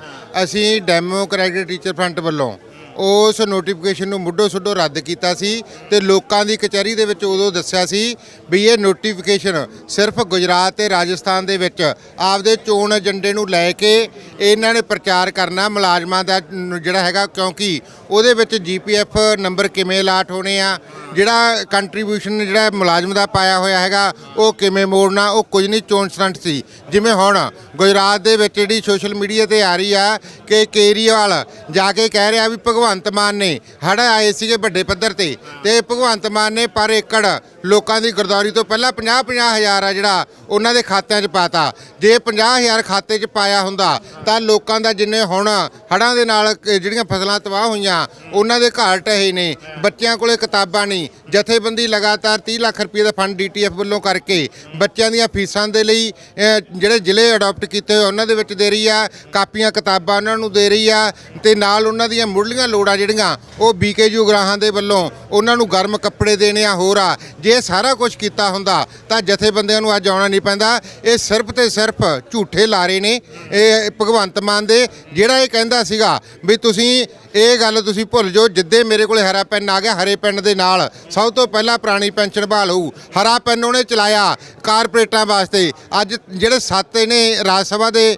ਅਸੀਂ ਡੈਮੋਕ੍ਰੈਟਿਕ ਟੀਚਰ ਫਰੰਟ ਵੱਲੋਂ ਉਸ ਨੋਟੀਫਿਕੇਸ਼ਨ ਨੂੰ ਮੁੱਢੋ ਸੁੱਢੋਂ ਰੱਦ ਕੀਤਾ ਸੀ ਤੇ ਲੋਕਾਂ ਦੀ ਕਚਹਿਰੀ ਦੇ ਵਿੱਚ ਉਦੋਂ ਦੱਸਿਆ ਸੀ ਵੀ ਇਹ ਨੋਟੀਫਿਕੇਸ਼ਨ ਸਿਰਫ ਗੁਜਰਾਤ ਤੇ ਰਾਜਸਥਾਨ ਦੇ ਵਿੱਚ ਆਪਦੇ ਚੋਣ ਏਜੰਡੇ ਨੂੰ ਲੈ ਕੇ ਇਹਨਾਂ ਨੇ ਪ੍ਰਚਾਰ ਕਰਨਾ ਮੁਲਾਜ਼ਮਾਂ ਦਾ ਜਿਹੜਾ ਹੈਗਾ ਕਿਉਂਕਿ ਉਹਦੇ ਵਿੱਚ ਜੀਪੀਐਫ ਨੰਬਰ ਕਿਵੇਂ ਅਲਾਟ ਹੋਣੇ ਆ, ਜਿਹੜਾ ਕੰਟਰੀਬਿਊਸ਼ਨ ਜਿਹੜਾ ਮੁਲਾਜ਼ਮ ਦਾ ਪਾਇਆ ਹੋਇਆ ਹੈਗਾ, ਉਹ ਕਿਵੇਂ ਮੋੜਨਾ, ਉਹ ਕੁਝ ਨਹੀਂ ਚੋਣ ਸਟੰਟ ਸੀ। ਜਿਵੇਂ ਹੁਣ ਗੁਜਰਾਤ ਦੇ ਵਿੱਚ ਜਿਹੜੀ ਸੋਸ਼ਲ ਮੀਡੀਆ ਤੇ ਆ ਰਹੀ ਆ ਕਿ ਕੇਰੀਵਾਲ ਜਾ ਕੇ ਕਹਿ ਰਿਹਾ ਵੀ ਭਗਵੰਤ ਭਗਵੰਤ ਮਾਨ ਨੇ ਹੜ੍ਹ ਆਏ ਸੀਗੇ ਵੱਡੇ ਪੱਧਰ ਤੇ ਤੇ ਭਗਵੰਤ ਮਾਨ ਨੇ ਪਰ ਏਕੜ ਲੋਕਾਂ ਦੀ ਗਰਦੌਰੀ ਤੋਂ ਪਹਿਲਾਂ 50 50 ਹਜ਼ਾਰ ਆ ਜਿਹੜਾ ਉਹਨਾਂ ਦੇ ਖਾਤਿਆਂ 'ਚ ਪਾਤਾ। ਜੇ 50 ਹਜ਼ਾਰ ਖਾਤੇ 'ਚ ਪਾਇਆ ਹੁੰਦਾ ਤਾਂ ਲੋਕਾਂ ਦਾ ਜਿੰਨੇ ਹੁਣ ਹੜ੍ਹਾਂ ਦੇ ਨਾਲ ਜਿਹੜੀਆਂ ਫਸਲਾਂ ਤਬਾਹ ਹੋਈਆਂ, ਉਹਨਾਂ ਦੇ ਘਰ ਢਹੇ ਨੇ, ਬੱਚਿਆਂ ਕੋਲੇ ਕਿਤਾਬਾਂ ਨਹੀਂ। ਜਥੇਬੰਦੀ ਲਗਾਤਾਰ 30 ਲੱਖ ਰੁਪਏ ਦਾ ਫੰਡ ਡੀਟੀਐਫ ਵੱਲੋਂ ਕਰਕੇ ਬੱਚਿਆਂ ਦੀਆਂ ਫੀਸਾਂ ਦੇ ਲਈ ਜਿਹੜੇ ਜ਼ਿਲ੍ਹੇ ਅਡਾਪਟ ਕੀਤੇ ਹੋਏ ਉਹਨਾਂ ਦੇ ਵਿੱਚ ਦੇ ਰਹੀ ਆ, ਕਾਪੀਆਂ, ਕਿਤਾਬਾਂ ਉਹਨਾਂ ਨੂੰ ਦੇ ਰਹੀ ਆ ਤੇ ਨਾਲ ਉਹਨਾਂ ਦੀਆਂ ਮੁੱਢਲੀਆਂ ਲੋੜਾਂ ਜਿਹੜੀਆਂ, ਉਹ ਬੀਕੇਯੂ ਗ੍ਰਾਹਾਂ ਦੇ ਵੱਲੋਂ ਉਹਨਾਂ ਨੂੰ ਗਰਮ ਕੱਪੜੇ ਦੇਣੇ ਆ, ਹੋਰ ਆ। ਜੇ ਸਾਰਾ ਕੁਝ ਕੀਤਾ ਹੁੰਦਾ, ਤਾਂ ਜਥੇਬੰਦੀਆਂ ਨੂੰ ਅੱਜ ਆਉਣਾ ਨਹੀਂ ਪੈਂਦਾ। ਇਹ ਸਿਰਫ ਤੇ ਸਿਰਫ ਝੂਠੇ ਲਾਰੇ ਨੇ। ਇਹ ਭਗਵੰਤ ਮਾਨ ਦੇ, ਜਿਹੜਾ ਇਹ ਕਹਿੰਦਾ ਸੀਗਾ ਵੀ ਤੁਸੀਂ ਇਹ ਗੱਲ ਤੁਸੀਂ ਭੁੱਲ ਜਾਓ ਜਿੱਦੇ ਮੇਰੇ ਕੋਲੇ ਹਰਾ ਪੈਨ ਆ ਗਿਆ ਹਰੇ ਪੈਨ ਦੇ ਨਾਲ ਸਭ ਤੋਂ ਪਹਿਲਾਂ ਪੁਰਾਣੀ ਪੈਨਸ਼ਨ ਬਹਾਲ ਹੋਊ। ਹਰਾ ਪੈਨ ਉਹਨੇ ਚਲਾਇਆ ਕਾਰਪੋਰੇਟਾਂ ਵਾਸਤੇ। ਅੱਜ ਜਿਹੜੇ ਸੱਤ ਇਹਨੇ ਰਾਜ ਸਭਾ ਦੇ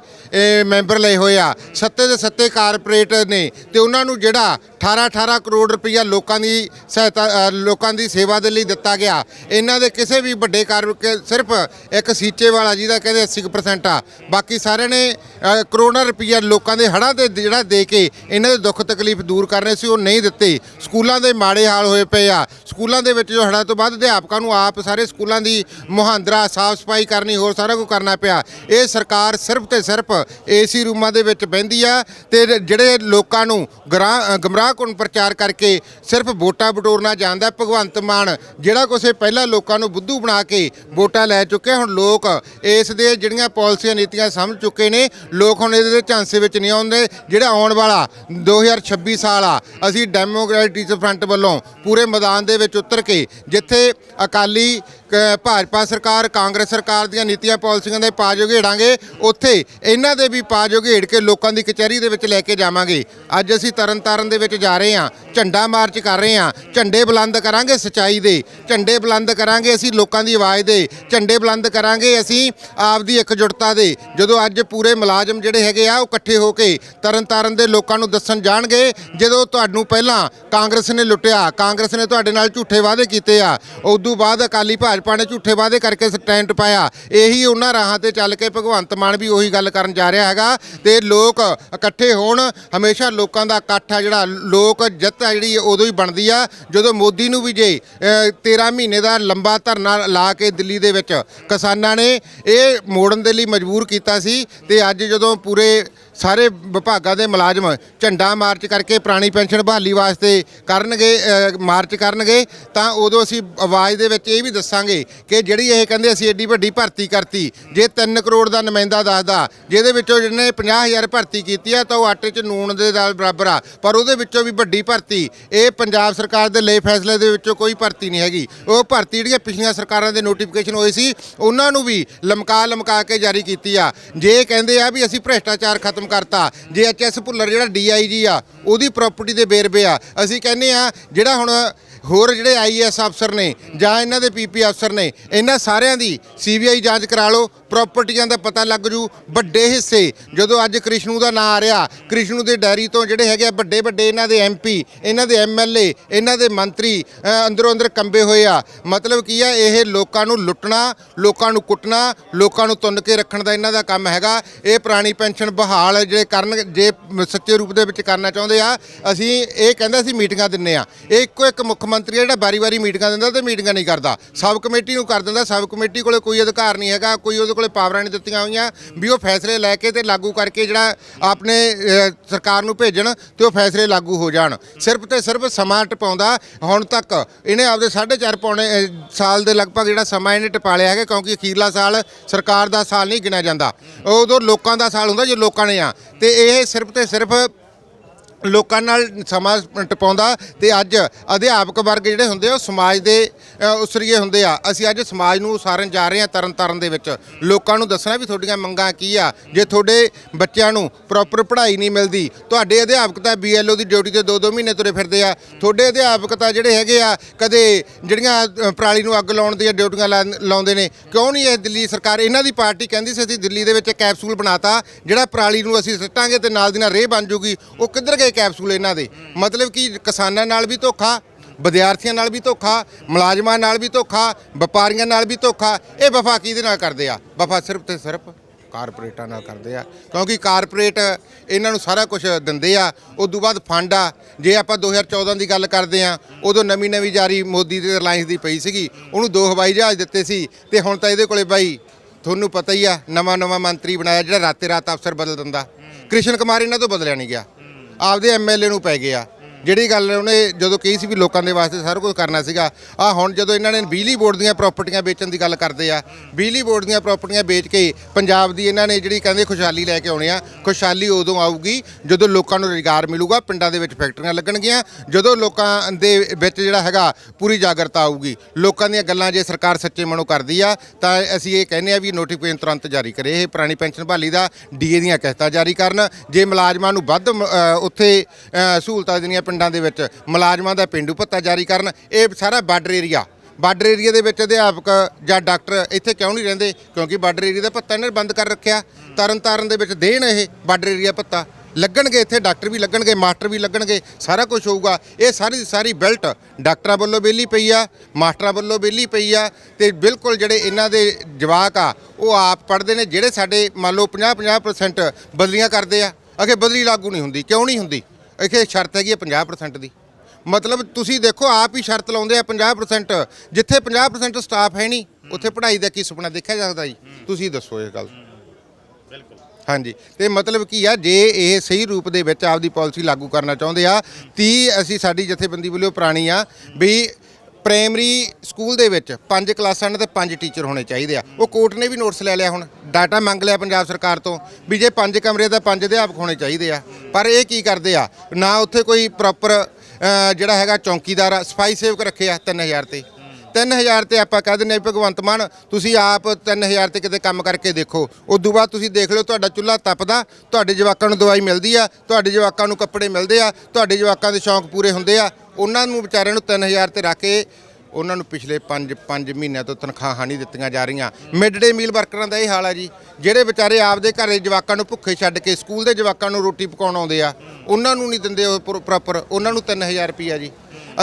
ਮੈਂਬਰ ਲਏ ਹੋਏ ਆ ਸੱਤੇ ਦੇ ਸੱਤੇ ਕਾਰਪੋਰੇਟ ਨੇ ਤੇ ਉਹਨਾਂ ਨੂੰ ਜਿਹੜਾ 18 18 ਕਰੋੜ ਰੁਪਈਆ ਲੋਕਾਂ ਦੀ ਸਹਾਇਤਾ ਲੋਕਾਂ ਦੀ ਸੇਵਾ ਦੇ ਲਈ ਦਿੱਤਾ ਗਿਆ ਇਹਨਾਂ ਦੇ ਕਿਸੇ ਵੀ ਵੱਡੇ ਕਾਰ ਸਿਰਫ ਇੱਕ ਸੀਚੇ ਵਾਲਾ ਜਿਹਦਾ ਕਹਿੰਦੇ 80% ਆ। ਬਾਕੀ ਸਾਰਿਆਂ ਨੇ ਅ, ਕਰੋੜਾਂ ਰੁਪਈਆ ਲੋਕਾਂ ਦੇ ਹੜ੍ਹਾਂ ਤੇ ਜਿਹੜਾ ਦੇ ਕੇ ਇਹਨਾਂ ਦੇ ਦੁੱਖ ਤਕਲੀਫ ਦੂਰ ਕਰਨੇ ਸੀ ਉਹ ਨਹੀਂ ਦਿੱਤੇ। ਸਕੂਲਾਂ ਦੇ ਮਾੜੇ ਹਾਲ ਹੋਏ ਪਏ ਆ। ਸਕੂਲਾਂ ਦੇ ਵਿੱਚ ਜੋ ਹੜ੍ਹਾਂ ਤੋਂ ਬਾਅਦ ਅਧਿਆਪਕਾਂ ਨੂੰ ਆਪ ਸਾਰੇ ਸਕੂਲਾਂ ਦੀ ਮੁਹਾਂਦਰਾ ਸਾਫ਼ ਸਫ਼ਾਈ ਕਰਨੀ ਹੋਰ ਸਾਰਾ ਕੁਝ ਕਰਨਾ ਪਿਆ। ਇਹ ਸਰਕਾਰ ਸਿਰਫ ਤੇ ਸਿਰਫ ਏਸੀ ਰੂਮਾਂ ਦੇ ਵਿੱਚ ਬਹਿੰਦੀ ਆ ਤੇ ਜਿਹੜੇ ਲੋਕਾਂ ਨੂੰ ਗਰਾ- ਅ, ਪ੍ਰਚਾਰ ਕਰਕੇ ਸਿਰਫ ਵੋਟਾਂ ਬਟੋਰਨਾ ਜਾਣਦਾ ਭਗਵੰਤ ਮਾਨ ਜਿਹੜਾ ਕੁਛ ਪਹਿਲਾਂ ਲੋਕਾਂ ਨੂੰ ਬੁੱਧੂ ਬਣਾ ਕੇ ਵੋਟਾਂ ਲੈ ਚੁੱਕੇ ਹੁਣ ਲੋਕ ਇਸ ਦੇ ਜਿਹੜੀਆਂ ਪਾਲਿਸੀਆਂ ਨੀਤੀਆਂ ਸਮਝ ਚੁੱਕੇ ਨੇ ਲੋਕ ਹੁਣ ਇਹਦੇ ਝਾਂਸੇ ਵਿੱਚ ਨਹੀਂ ਆਉਂਦੇ। ਜਿਹੜਾ ਆਉਣ ਵਾਲਾ 2026 ਸਾਲ ਆ। ਅਸੀਂ ਡੈਮੋਕ੍ਰੈਟਿਕ ਫਰੰਟ ਵੱਲੋਂ ਪੂਰੇ ਮੈਦਾਨ ਦੇ ਵਿੱਚ ਉਤਰ ਕੇ ਜਿੱਥੇ ਅਕਾਲੀ ਭਾਜਪਾ ਸਰਕਾਰ, ਕਾਂਗਰਸ ਸਰਕਾਰ ਦੀਆਂ ਨੀਤੀਆਂ ਪਾਲਿਸੀਆਂ ਦੇ ਪਾ ਜੋਗੇੜਾਂਗੇ ਉੱਥੇ ਇਹਨਾਂ ਦੇ ਵੀ ਪਾ ਜੋਗੇੜ ਕੇ ਲੋਕਾਂ ਦੀ ਕਚਹਿਰੀ ਦੇ ਵਿੱਚ ਲੈ ਕੇ ਜਾਵਾਂਗੇ। ਅੱਜ ਅਸੀਂ ਤਰਨਤਾਰਨ ਦੇ ਵਿੱਚ ਜਾ ਰਹੇ ਹਾਂ, ਝੰਡਾ ਮਾਰਚ ਕਰ ਰਹੇ ਹਾਂ, ਝੰਡੇ ਬੁਲੰਦ ਕਰਾਂਗੇ ਸਚਾਈ ਦੇ, ਝੰਡੇ ਬੁਲੰਦ ਕਰਾਂਗੇ ਅਸੀਂ ਲੋਕਾਂ ਦੀ ਆਵਾਜ਼ ਦੇ, ਝੰਡੇ ਬੁਲੰਦ ਕਰਾਂਗੇ ਅਸੀਂ ਆਪ ਦੀ ਇਕਜੁੱਟਤਾ ਦੇ। ਜਦੋਂ ਅੱਜ ਪੂਰੇ ਮੁਲਾਜ਼ਮ ਜਿਹੜੇ ਹੈਗੇ ਆ, ਉਹ ਇਕੱਠੇ ਹੋ ਕੇ ਤਰਨਤਾਰਨ ਦੇ ਲੋਕਾਂ ਨੂੰ ਦੱਸਣ ਜਾਣਗੇ, ਜਦੋਂ ਤੁਹਾਨੂੰ ਪਹਿਲਾਂ ਕਾਂਗਰਸ ਨੇ ਲੁੱਟਿਆ, ਕਾਂਗਰਸ ਨੇ ਤੁਹਾਡੇ ਨਾਲ ਝੂਠੇ ਵਾਅਦੇ ਕੀਤੇ ਆ, ਉਦੋਂ ਬਾਅਦ ਅਕਾਲੀ ਭਾਜਪਾ ਭਾਜਪਾ ਨੇ ਝੂਠੇ ਵਾਅਦੇ ਕਰਕੇ ਸਟੈਂਡ ਪਾਇਆ। ਇਹੀ ਉਹਨਾਂ ਰਾਹਾਂ ਤੇ ਚੱਲ ਕੇ ਭਗਵੰਤ ਮਾਨ ਵੀ ਉਹੀ ਗੱਲ ਕਰਨ ਜਾ ਰਿਹਾ ਹੈਗਾ ਤੇ ਲੋਕ ਇਕੱਠੇ ਹੋਣ ਹਮੇਸ਼ਾ ਲੋਕਾਂ ਦਾ ਇਕੱਠ ਆ ਜਿਹੜਾ ਲੋਕ ਜਿੱਤ ਆ ਜਿਹੜੀ ਉਦੋਂ ਹੀ ਬਣਦੀ ਆ। ਜਦੋਂ ਮੋਦੀ ਨੂੰ ਵੀ ਜੇ ਅ, 13 ਮਹੀਨੇ ਦਾ ਲੰਬਾ ਧਰਨਾ ਲਾ ਕੇ ਦਿੱਲੀ ਦੇ ਵਿੱਚ ਕਿਸਾਨਾਂ ਨੇ ਇਹ ਮੋੜਨ ਦੇ ਲਈ ਮਜਬੂਰ ਕੀਤਾ ਸੀ ਤੇ ਅੱਜ ਜਦੋਂ ਪੂਰੇ ਸਾਰੇ ਵਿਭਾਗਾਂ ਦੇ ਮੁਲਾਜ਼ਮ ਝੰਡਾ ਮਾਰਚ ਕਰਕੇ ਪੁਰਾਣੀ ਪੈਨਸ਼ਨ ਬਹਾਲੀ ਵਾਸਤੇ ਕਰਨਗੇ ਮਾਰਚ ਕਰਨਗੇ, ਤਾਂ ਉਦੋਂ ਅਸੀਂ ਆਵਾਜ਼ ਦੇ ਵਿੱਚ ਇਹ ਵੀ ਦੱਸਾਂਗੇ ਕਿ ਜਿਹੜੀ ਇਹ ਕਹਿੰਦੇ ਅਸੀਂ ਐਡੀ ਵੱਡੀ ਭਰਤੀ ਕਰਤੀ, ਜੇ 3 ਕਰੋੜ ਦਾ ਨੁਮਾਇੰਦਾ ਦੱਸਦਾ, ਜਿਹਦੇ ਵਿੱਚੋਂ ਜਿਹਨੇ 50000 ਭਰਤੀ ਕੀਤੀ ਆ, ਤਾਂ ਉਹ ਆਟੇ 'ਚ ਨੂਣ ਦੇ ਨਾਲ ਬਰਾਬਰ ਆ, ਪਰ ਉਹਦੇ ਵਿੱਚੋਂ ਵੀ ਵੱਡੀ ਭਰਤੀ, ਇਹ ਪੰਜਾਬ ਸਰਕਾਰ ਦੇ ਲਏ ਫੈਸਲੇ ਦੇ ਵਿੱਚੋਂ ਕੋਈ ਭਰਤੀ ਨਹੀਂ ਹੈਗੀ। ਉਹ ਭਰਤੀ ਜਿਹੜੀਆਂ ਪਿਛਲੀਆਂ ਸਰਕਾਰਾਂ ਦੇ ਨੋਟੀਫਿਕੇਸ਼ਨ ਹੋਏ ਸੀ, ਉਹਨਾਂ ਨੂੰ ਵੀ ਲਮਕਾ ਲਮਕਾ ਕੇ ਜਾਰੀ ਕੀਤੀ ਆ। ਜੇ ਕਹਿੰਦੇ ਆ ਵੀ ਅਸੀਂ ਭ੍ਰਿਸ਼ਟਾਚਾਰ ਖਤਮ ਕਰਤਾ। ਜੇ ਐਚਐਸ ਭੁੱਲਰ ਜਿਹੜਾ ਡੀਆਈਜੀ ਆ, ਉਹਦੀ ਪ੍ਰਾਪਰਟੀ ਦੇ ਵੇਰਵੇ ਆ। ਅਸੀਂ ਕਹਿੰਦੇ ਆ, ਜਿਹੜਾ ਹੁਣ ਹੋਰ ਜਿਹੜੇ ਆਈਐਸ ਅਫਸਰ ਨੇ ਜਾਂ ਇਹਨਾਂ ਦੇ ਪੀਪੀ ਅਫਸਰ ਨੇ, ਇਹਨਾਂ ਸਾਰਿਆਂ ਦੀ ਸੀਬੀਆਈ ਜਾਂਚ ਕਰਾ ਲਓ ਪ੍ਰਾਪਰਟੀਆਂ ਦਾ ਪਤਾ ਲੱਗ ਜੂ। ਵੱਡੇ ਹਿੱਸੇ, ਜਦੋਂ ਅੱਜ ਕ੍ਰਿਸ਼ਨੂ ਦਾ ਨਾਂ ਆ ਰਿਹਾ, ਕ੍ਰਿਸ਼ਨੂ ਦੇ ਡੈਰੀ ਤੋਂ ਜਿਹੜੇ ਹੈਗੇ ਆ ਵੱਡੇ ਵੱਡੇ ਇਹਨਾਂ ਦੇ ਐਮਪੀ ਇਹਨਾਂ ਦੇ ਐਮਐਲਏ ਇਹਨਾਂ ਦੇ ਮੰਤਰੀ ਅੰਦਰੋਂ ਅੰਦਰ ਕੰਬੇ ਹੋਏ ਆ। ਮਤਲਬ ਕੀ ਆ, ਇਹ ਲੋਕਾਂ ਨੂੰ ਲੁੱਟਣਾ, ਲੋਕਾਂ ਨੂੰ ਕੁੱਟਣਾ, ਲੋਕਾਂ ਨੂੰ ਤੁੰਨ ਕੇ ਰੱਖਣ ਦਾ ਇਹਨਾਂ ਦਾ ਕੰਮ ਹੈਗਾ। ਇਹ ਪੁਰਾਣੀ ਪੈਨਸ਼ਨ ਬਹਾਲ ਜਿਹੜੇ ਕਰਨ, ਜੇ ਸੱਚੇ ਰੂਪ ਦੇ ਵਿੱਚ ਕਰਨਾ ਚਾਹੁੰਦੇ ਆ, ਅਸੀਂ ਇਹ ਕਹਿੰਦਾ ਸੀ ਮੀਟਿੰਗਾਂ ਦਿੰਨੇ ਆ। ਇਹ ਇੱਕੋ ਇੱਕ ਮੁੱਖ ਮੰਤਰੀ ਜਿਹੜਾ ਬਾਰੀ-ਬਾਰੀ ਮੀਟਿੰਗਾਂ ਦਿੰਦਾ ਤੇ ਮੀਟਿੰਗਾਂ ਨਹੀਂ ਕਰਦਾ। ਸਬ ਕਮੇਟੀ ਨੂੰ ਕਰ ਦਿੰਦਾ ਸਬ ਕਮੇਟੀ ਕੋਲੇ ਕੋਈ ਅਧਿਕਾਰ ਨਹੀਂ ਹੈਗਾ ਕੋਈ ਉਹਦੇ ਕੋਲੇ ਪਾਵਰਾਂ ਨਹੀਂ ਦਿੱਤੀਆਂ ਹੋਈਆਂ ਵੀ ਉਹ ਫੈਸਲੇ ਲੈ ਕੇ ਤੇ ਲਾਗੂ ਕਰਕੇ ਜਿਹੜਾ ਆਪਣੇ ਸਰਕਾਰ ਨੂੰ ਭੇਜਣ ਤੇ ਉਹ ਫੈਸਲੇ ਲਾਗੂ ਹੋ ਜਾਣ। ਸਿਰਫ ਤੇ ਸਿਰਫ ਸਮਾਂ ਟਪਾਉਂਦਾ ਹੁਣ ਤੱਕ ਇਹਨੇ ਆਪਦੇ 4.5 ਪੌਣੇ ਅ, ਸਾਲ ਦੇ ਲਗਭਗ ਜਿਹੜਾ ਸਮਾਂ ਇਹਨੇ ਟਪਾ ਲਿਆ ਹੈਗਾ ਕਿਉਂਕਿ ਅਖੀਰਲਾ ਸਾਲ ਸਰਕਾਰ ਦਾ ਸਾਲ ਨਹੀਂ ਗਿਣਿਆ ਜਾਂਦਾ। ਉਦੋਂ ਲੋਕਾਂ ਦਾ ਸਾਲ ਹੁੰਦਾ ਜੇ ਲੋਕਾਂ ਨੇ ਆ। ਤੇ ਇਹ ਸਿਰਫ ਤੇ ਸਿਰਫ ਲੋਕਾਂ ਨਾਲ ਸਮਾਂ ਟਪਾਉਂਦਾ ਤੇ ਅੱਜ ਅਧਿਆਪਕ ਵਰਗ ਜਿਹੜੇ ਹੁੰਦੇ ਉਹ ਸਮਾਜ ਦੇ ਉਸਰੀਏ ਹੁੰਦੇ ਆ। ਅਸੀਂ ਅੱਜ ਸਮਾਜ ਨੂੰ ਉਸਾਰਨ ਜਾ ਰਹੇ ਹਾਂ ਤਰਨ ਤਾਰਨ ਦੇ ਵਿੱਚ। ਲੋਕਾਂ ਨੂੰ ਦੱਸਣਾ ਵੀ ਤੁਹਾਡੀਆਂ ਮੰਗਾਂ ਕੀ ਆ। ਜੇ ਤੁਹਾਡੇ ਬੱਚਿਆਂ ਨੂੰ ਪ੍ਰੋਪਰ ਪੜ੍ਹਾਈ ਨਹੀਂ ਮਿਲਦੀ ਤੁਹਾਡੇ ਅਧਿਆਪਕ ਤਾਂ ਬੀਐਲਓ ਦੀ ਡਿਊਟੀ ਤੇ 2-2 ਮਹੀਨੇ ਤੁਰੇ ਫਿਰਦੇ ਆ। ਤੁਹਾਡੇ ਅਧਿਆਪਕ ਤਾਂ ਜਿਹੜੇ ਹੈਗੇ ਆ ਕਦੇ ਜਿਹੜੀਆਂ ਅ, ਪਰਾਲੀ ਨੂੰ ਅੱਗ ਲਾਉਣ ਦੀਆਂ ਡਿਊਟੀਆਂ ਲਾ- ਲਾਉਂਦੇ ਨੇ। ਕਿਉਂ ਨਹੀਂ ਇਹ ਦਿੱਲੀ ਸਰਕਾਰ ਇਹਨਾਂ ਦੀ ਪਾਰਟੀ ਕਹਿੰਦੀ ਸੀ ਅਸੀਂ ਦਿੱਲੀ ਦੇ ਵਿੱਚ ਕੈਪਸੂਲ ਬਣਾਤਾ ਜਿਹੜਾ ਪਰਾਲੀ ਨੂੰ ਅਸੀਂ ਸਿੱਟਾਂਗੇ ਤੇ ਨਾਲ ਦੀ ਨਾਲ ਰੇਹ ਬਣ ਜੂਗੀ। ਉਹ ਕਿੱਧਰ ਗਏ ਕੈਪਸੂਲ ਇਹਨਾਂ ਦੇ? ਮਤਲਬ ਕਿ ਕਿਸਾਨਾਂ ਨਾਲ ਵੀ ਧੋਖਾ ਵਿਦਿਆਰਥੀਆਂ ਨਾਲ ਵੀ ਧੋਖਾ ਮੁਲਾਜ਼ਮਾਂ ਨਾਲ ਵੀ ਧੋਖਾ ਵਪਾਰੀਆਂ ਨਾਲ ਵੀ ਧੋਖਾ ਇਹ ਵਫਾ ਕਿਹਦੇ ਨਾਲ ਕਰਦੇ ਆ? ਵਫਾ ਸਿਰਫ ਤੇ ਸਿਰਫ ਕਾਰਪੋਰੇਟਾਂ ਨਾਲ ਕਰਦੇ ਆ। ਕਿਉਂਕਿ ਕਾਰਪੋਰੇਟ ਇਹਨਾਂ ਨੂੰ ਸਾਰਾ ਕੁਝ ਦਿੰਦੇ ਆ ਉਸ ਤੋਂ ਬਾਅਦ ਫੰਡ ਆ। ਜੇ ਆਪਾਂ 2014 ਦੀ ਗੱਲ ਕਰਦੇ ਆ ਉਦੋਂ ਨਵੀਂ ਨਵੀਂ ਜਾਰੀ ਮੋਦੀ ਤੇ ਰਿਲਾਇੰਸ ਦੀ ਪਈ ਸੀਗੀ ਉਹਨੂੰ ਦੋ ਹਵਾਈ ਜਹਾਜ਼ ਦਿੱਤੇ ਸੀ ਤੇ ਹੁਣ ਤਾਂ ਇਹਦੇ ਕੋਲੇ ਬਾਈ ਤੁਹਾਨੂੰ ਪਤਾ ਹੀ ਆ ਨਵਾਂ ਨਵਾਂ ਮੰਤਰੀ ਬਣਾਇਆ ਜਿਹੜਾ ਰਾਤੇ ਰਾਤ ਅਫਸਰ ਬਦਲ ਦਿੰਦਾ। ਕ੍ਰਿਸ਼ਨ ਕੁਮਾਰ ਇਹਨਾਂ ਤੋਂ ਬਦਲਿਆ ਨਹੀਂ ਗਿਆ। ਆਪਦੇ ਐਮਐਲਏ ਨੂੰ ਪੈ ਗਿਆ। ਜਿਹੜੀ ਗੱਲ ਉਹਨੇ ਜਦੋਂ ਕਹੀ ਸੀ ਵੀ ਲੋਕਾਂ ਦੇ ਵਾਸਤੇ ਸਾਰਾ ਕੁਝ ਕਰਨਾ ਸੀਗਾ ਆ ਹੁਣ ਜਦੋਂ ਇਹਨਾਂ ਨੇ ਬਿਜਲੀ ਬੋਰਡ ਦੀਆਂ ਪ੍ਰਾਪਰਟੀਆਂ ਵੇਚਣ ਦੀ ਗੱਲ ਕਰਦੇ ਆ, ਬਿਜਲੀ ਬੋਰਡ ਦੀਆਂ ਪ੍ਰਾਪਰਟੀਆਂ ਵੇਚ ਕੇ ਪੰਜਾਬ ਦੀ ਇਹਨਾਂ ਨੇ ਜਿਹੜੀ ਕਹਿੰਦੇ ਖੁਸ਼ਹਾਲੀ ਲੈ ਕੇ ਆਉਣੀ ਆ, ਖੁਸ਼ਹਾਲੀ ਉਦੋਂ ਆਊਗੀ ਜਦੋਂ ਲੋਕਾਂ ਨੂੰ ਰੁਜ਼ਗਾਰ ਮਿਲੂਗਾ, ਪਿੰਡਾਂ ਦੇ ਵਿੱਚ ਫੈਕਟਰੀਆਂ ਲੱਗਣਗੀਆਂ, ਜਦੋਂ ਲੋਕਾਂ ਦੇ ਵਿੱਚ ਜਿਹੜਾ ਹੈਗਾ ਪੂਰੀ ਜਾਗਰਤਾ ਆਊਗੀ। ਲੋਕਾਂ ਦੀਆਂ ਗੱਲਾਂ ਜੇ ਸਰਕਾਰ ਸੱਚੇ ਮਨੋਂ ਕਰਦੀ ਆ, ਤਾਂ ਅਸੀਂ ਇਹ ਕਹਿੰਦੇ ਆ ਵੀ ਨੋਟੀਫਿਕੇਸ਼ਨ ਤੁਰੰਤ ਜਾਰੀ ਕਰੇ, ਇਹ ਪੁਰਾਣੀ ਪੈਨਸ਼ਨ ਬਹਾਲੀ ਦਾ ਡੀਏ ਦੀਆਂ ਕਿਸ਼ਤਾਂ ਜਾਰੀ ਕਰਨ, ਜੇ ਮੁਲਾਜ਼ਮਾਂ ਨੂੰ ਵੱਧ ਮ- ਉੱਥੇ ਸਹੂਲਤਾਂ ਦੇਣੀਆਂ ਪਿੰਡਾਂ ਦੇ ਵਿੱਚ ਮੁਲਾਜ਼ਮਾਂ ਦਾ ਪਿੰਡੂ ਭੱਤਾ ਜਾਰੀ ਕਰਨ, ਇਹ ਸਾਰਾ ਬਾਰਡਰ ਏਰੀਆ। ਬਾਰਡਰ ਏਰੀਆ ਦੇ ਵਿੱਚ ਅਧਿਆਪਕ ਜਾਂ ਡਾਕਟਰ ਇੱਥੇ ਕਿਉਂ ਨਹੀਂ ਰਹਿੰਦੇ? ਕਿਉਂਕਿ ਬਾਰਡਰ ਏਰੀਆ ਦਾ ਭੱਤਾ ਇਹਨਾਂ ਨੇ ਬੰਦ ਕਰ ਰੱਖਿਆ। ਤਰਨ ਤਾਰਨ ਦੇ ਵਿੱਚ ਦੇਣ ਇਹ ਬਾਰਡਰ ਏਰੀਆ ਭੱਤਾ। ਲੱਗਣਗੇ ਇੱਥੇ ਡਾਕਟਰ ਵੀ ਲੱਗਣਗੇ, ਮਾਸਟਰ ਵੀ ਲੱਗਣਗੇ, ਸਾਰਾ ਕੁਝ ਹੋਊਗਾ। ਇਹ ਸਾਰੀ ਸਾਰੀ ਬੈਲਟ ਡਾਕਟਰਾਂ ਵੱਲੋਂ ਵਿਹਲੀ ਪਈ ਆ, ਮਾਸਟਰਾਂ ਵੱਲੋਂ ਵਿਹਲੀ ਪਈ ਆ ਤੇ ਬਿਲਕੁਲ ਜਿਹੜੇ ਇਹਨਾਂ ਦੇ ਜਵਾਕ ਆ, ਉਹ ਆਪ ਪੜ੍ਹਦੇ ਨੇ, ਜਿਹੜੇ ਸਾਡੇ ਮੰਨ ਲਓ 50 50% ਬਦਲੀਆਂ ਕਰਦੇ ਆ। ਅਗੇ ਬਦਲੀ ਲਾਗੂ ਨਹੀਂ ਹੁੰਦੀ, ਕਿਉਂ ਨਹੀਂ ਹੁੰਦੀ? ਇੱਥੇ ਸ਼ਰਤ ਹੈਗੀ ਹੈ 50% ਦੀ। ਮਤਲਬ ਤੁਸੀਂ ਦੇਖੋ ਆਪ ਹੀ ਸ਼ਰਤ ਲਾਉਂਦੇ ਆ 50% ਜਿੱਥੇ 50% ਸਟਾਫ ਹੈ ਨਹੀਂ ਉੱਥੇ ਪੜ੍ਹਾਈ ਦਾ ਕੀ ਸੁਪਨਾ ਦੇਖਿਆ ਜਾਂਦਾ ਜੀ? ਤੁਸੀਂ ਦੱਸੋ ਇਹ ਗੱਲ। ਬਿਲਕੁਲ। ਹਾਂਜੀ। ਤੇ ਮਤਲਬ ਕੀ ਆ ਜੇ ਇਹ ਸਹੀ ਰੂਪ ਦੇ ਵਿੱਚ ਆਪਦੀ ਪਾਲਿਸੀ ਲਾਗੂ ਕਰਨਾ ਚਾਹੁੰਦੇ ਆ 30 ਅਸੀਂ ਸਾਡੀ ਜਥੇਬੰਦੀ ਵੱਲੋਂ ਪੁਰਾਣੀ ਆ ਵੀ ਪ੍ਰਾਇਮਰੀ ਸਕੂਲ ਦੇ ਵਿੱਚ ਪੰਜ ਕਲਾਸਾਂ ਨੇ ਤੇ ਪੰਜ ਟੀਚਰ ਹੋਣੇ ਚਾਹੀਦੇ ਆ। ਉਹ ਕੋਰਟ ਨੇ ਵੀ ਨੋਟਿਸ ਲੈ ਲਿਆ ਹੁਣ। ਡਾਟਾ ਮੰਗ ਲਿਆ ਪੰਜਾਬ ਸਰਕਾਰ ਤੋਂ ਵੀ ਜੇ ਪੰਜ ਕਮਰੇ ਦਾ ਪੰਜ ਅਧਿਆਪਕ ਹੋਣੇ ਚਾਹੀਦੇ ਆ। ਪਰ ਇਹ ਕੀ ਕਰਦੇ ਆ? ਨਾ ਉੱਥੇ ਕੋਈ ਪ੍ਰੋਪਰ ਜਿਹੜਾ ਹੈਗਾ ਚੌਂਕੀਦਾਰ ਆ, ਸਫ਼ਾਈ ਸੇਵਕ ਰੱਖੇ ਆ 3000 ਤੇ। 3000 ਤੇ ਆਪਾਂ ਕਹਿ ਦਿੰਦੇ ਹਾਂ ਭਗਵੰਤ ਮਾਨ, ਤੁਸੀਂ ਆਪ 3000 ਤੇ ਕਿਤੇ ਕੰਮ ਕਰਕੇ ਦੇਖੋ। ਉਦੋਂ ਬਾਅਦ ਤੁਸੀਂ ਦੇਖ ਲਿਓ ਤੁਹਾਡਾ ਚੁੱਲ੍ਹਾ ਤਪਦਾ, ਤੁਹਾਡੇ ਜਵਾਕਾਂ ਨੂੰ ਦਵਾਈ ਮਿਲਦੀ ਆ, ਤੁਹਾਡੇ ਜਵਾਕਾਂ ਨੂੰ ਕੱਪੜੇ ਮਿਲਦੇ ਆ, ਤੁਹਾਡੇ ਜਵਾਕਾਂ ਦੇ ਸ਼ੌਂਕ ਪੂਰੇ ਹੁੰਦੇ ਆ। ਉਹਨਾਂ ਨੂੰ ਵਿਚਾਰਿਆਂ ਨੂੰ 3000 ਤੇ ਰੱਖ ਕੇ ਉਹਨਾਂ ਨੂੰ ਪਿਛਲੇ 5 5 ਮਹੀਨਿਆਂ ਤੋਂ ਤਨਖਾਹਾਂ ਨਹੀਂ ਦਿੱਤੀਆਂ ਜਾ ਰਹੀਆਂ। ਮਿਡ ਡੇ ਮੀਲ ਵਰਕਰਾਂ ਦਾ ਇਹ ਹਾਲ ਆ ਜੀ। ਜਿਹੜੇ ਵਿਚਾਰੇ ਆਪਦੇ ਘਰੇ ਜਵਾਕਾਂ ਨੂੰ ਭੁੱਖੇ ਛੱਡ ਕੇ ਸਕੂਲ ਦੇ ਜਵਾਕਾਂ ਨੂੰ ਰੋਟੀ ਪਕਾਉਣ ਆਉਂਦੇ ਆ, ਉਹਨਾਂ ਨੂੰ ਨਹੀਂ ਦਿੰਦੇ ਉਹ ਪ੍ਰੋਪਰ, ਉਹਨਾਂ ਨੂੰ 3000 ਰੁਪਈਆ ਜੀ।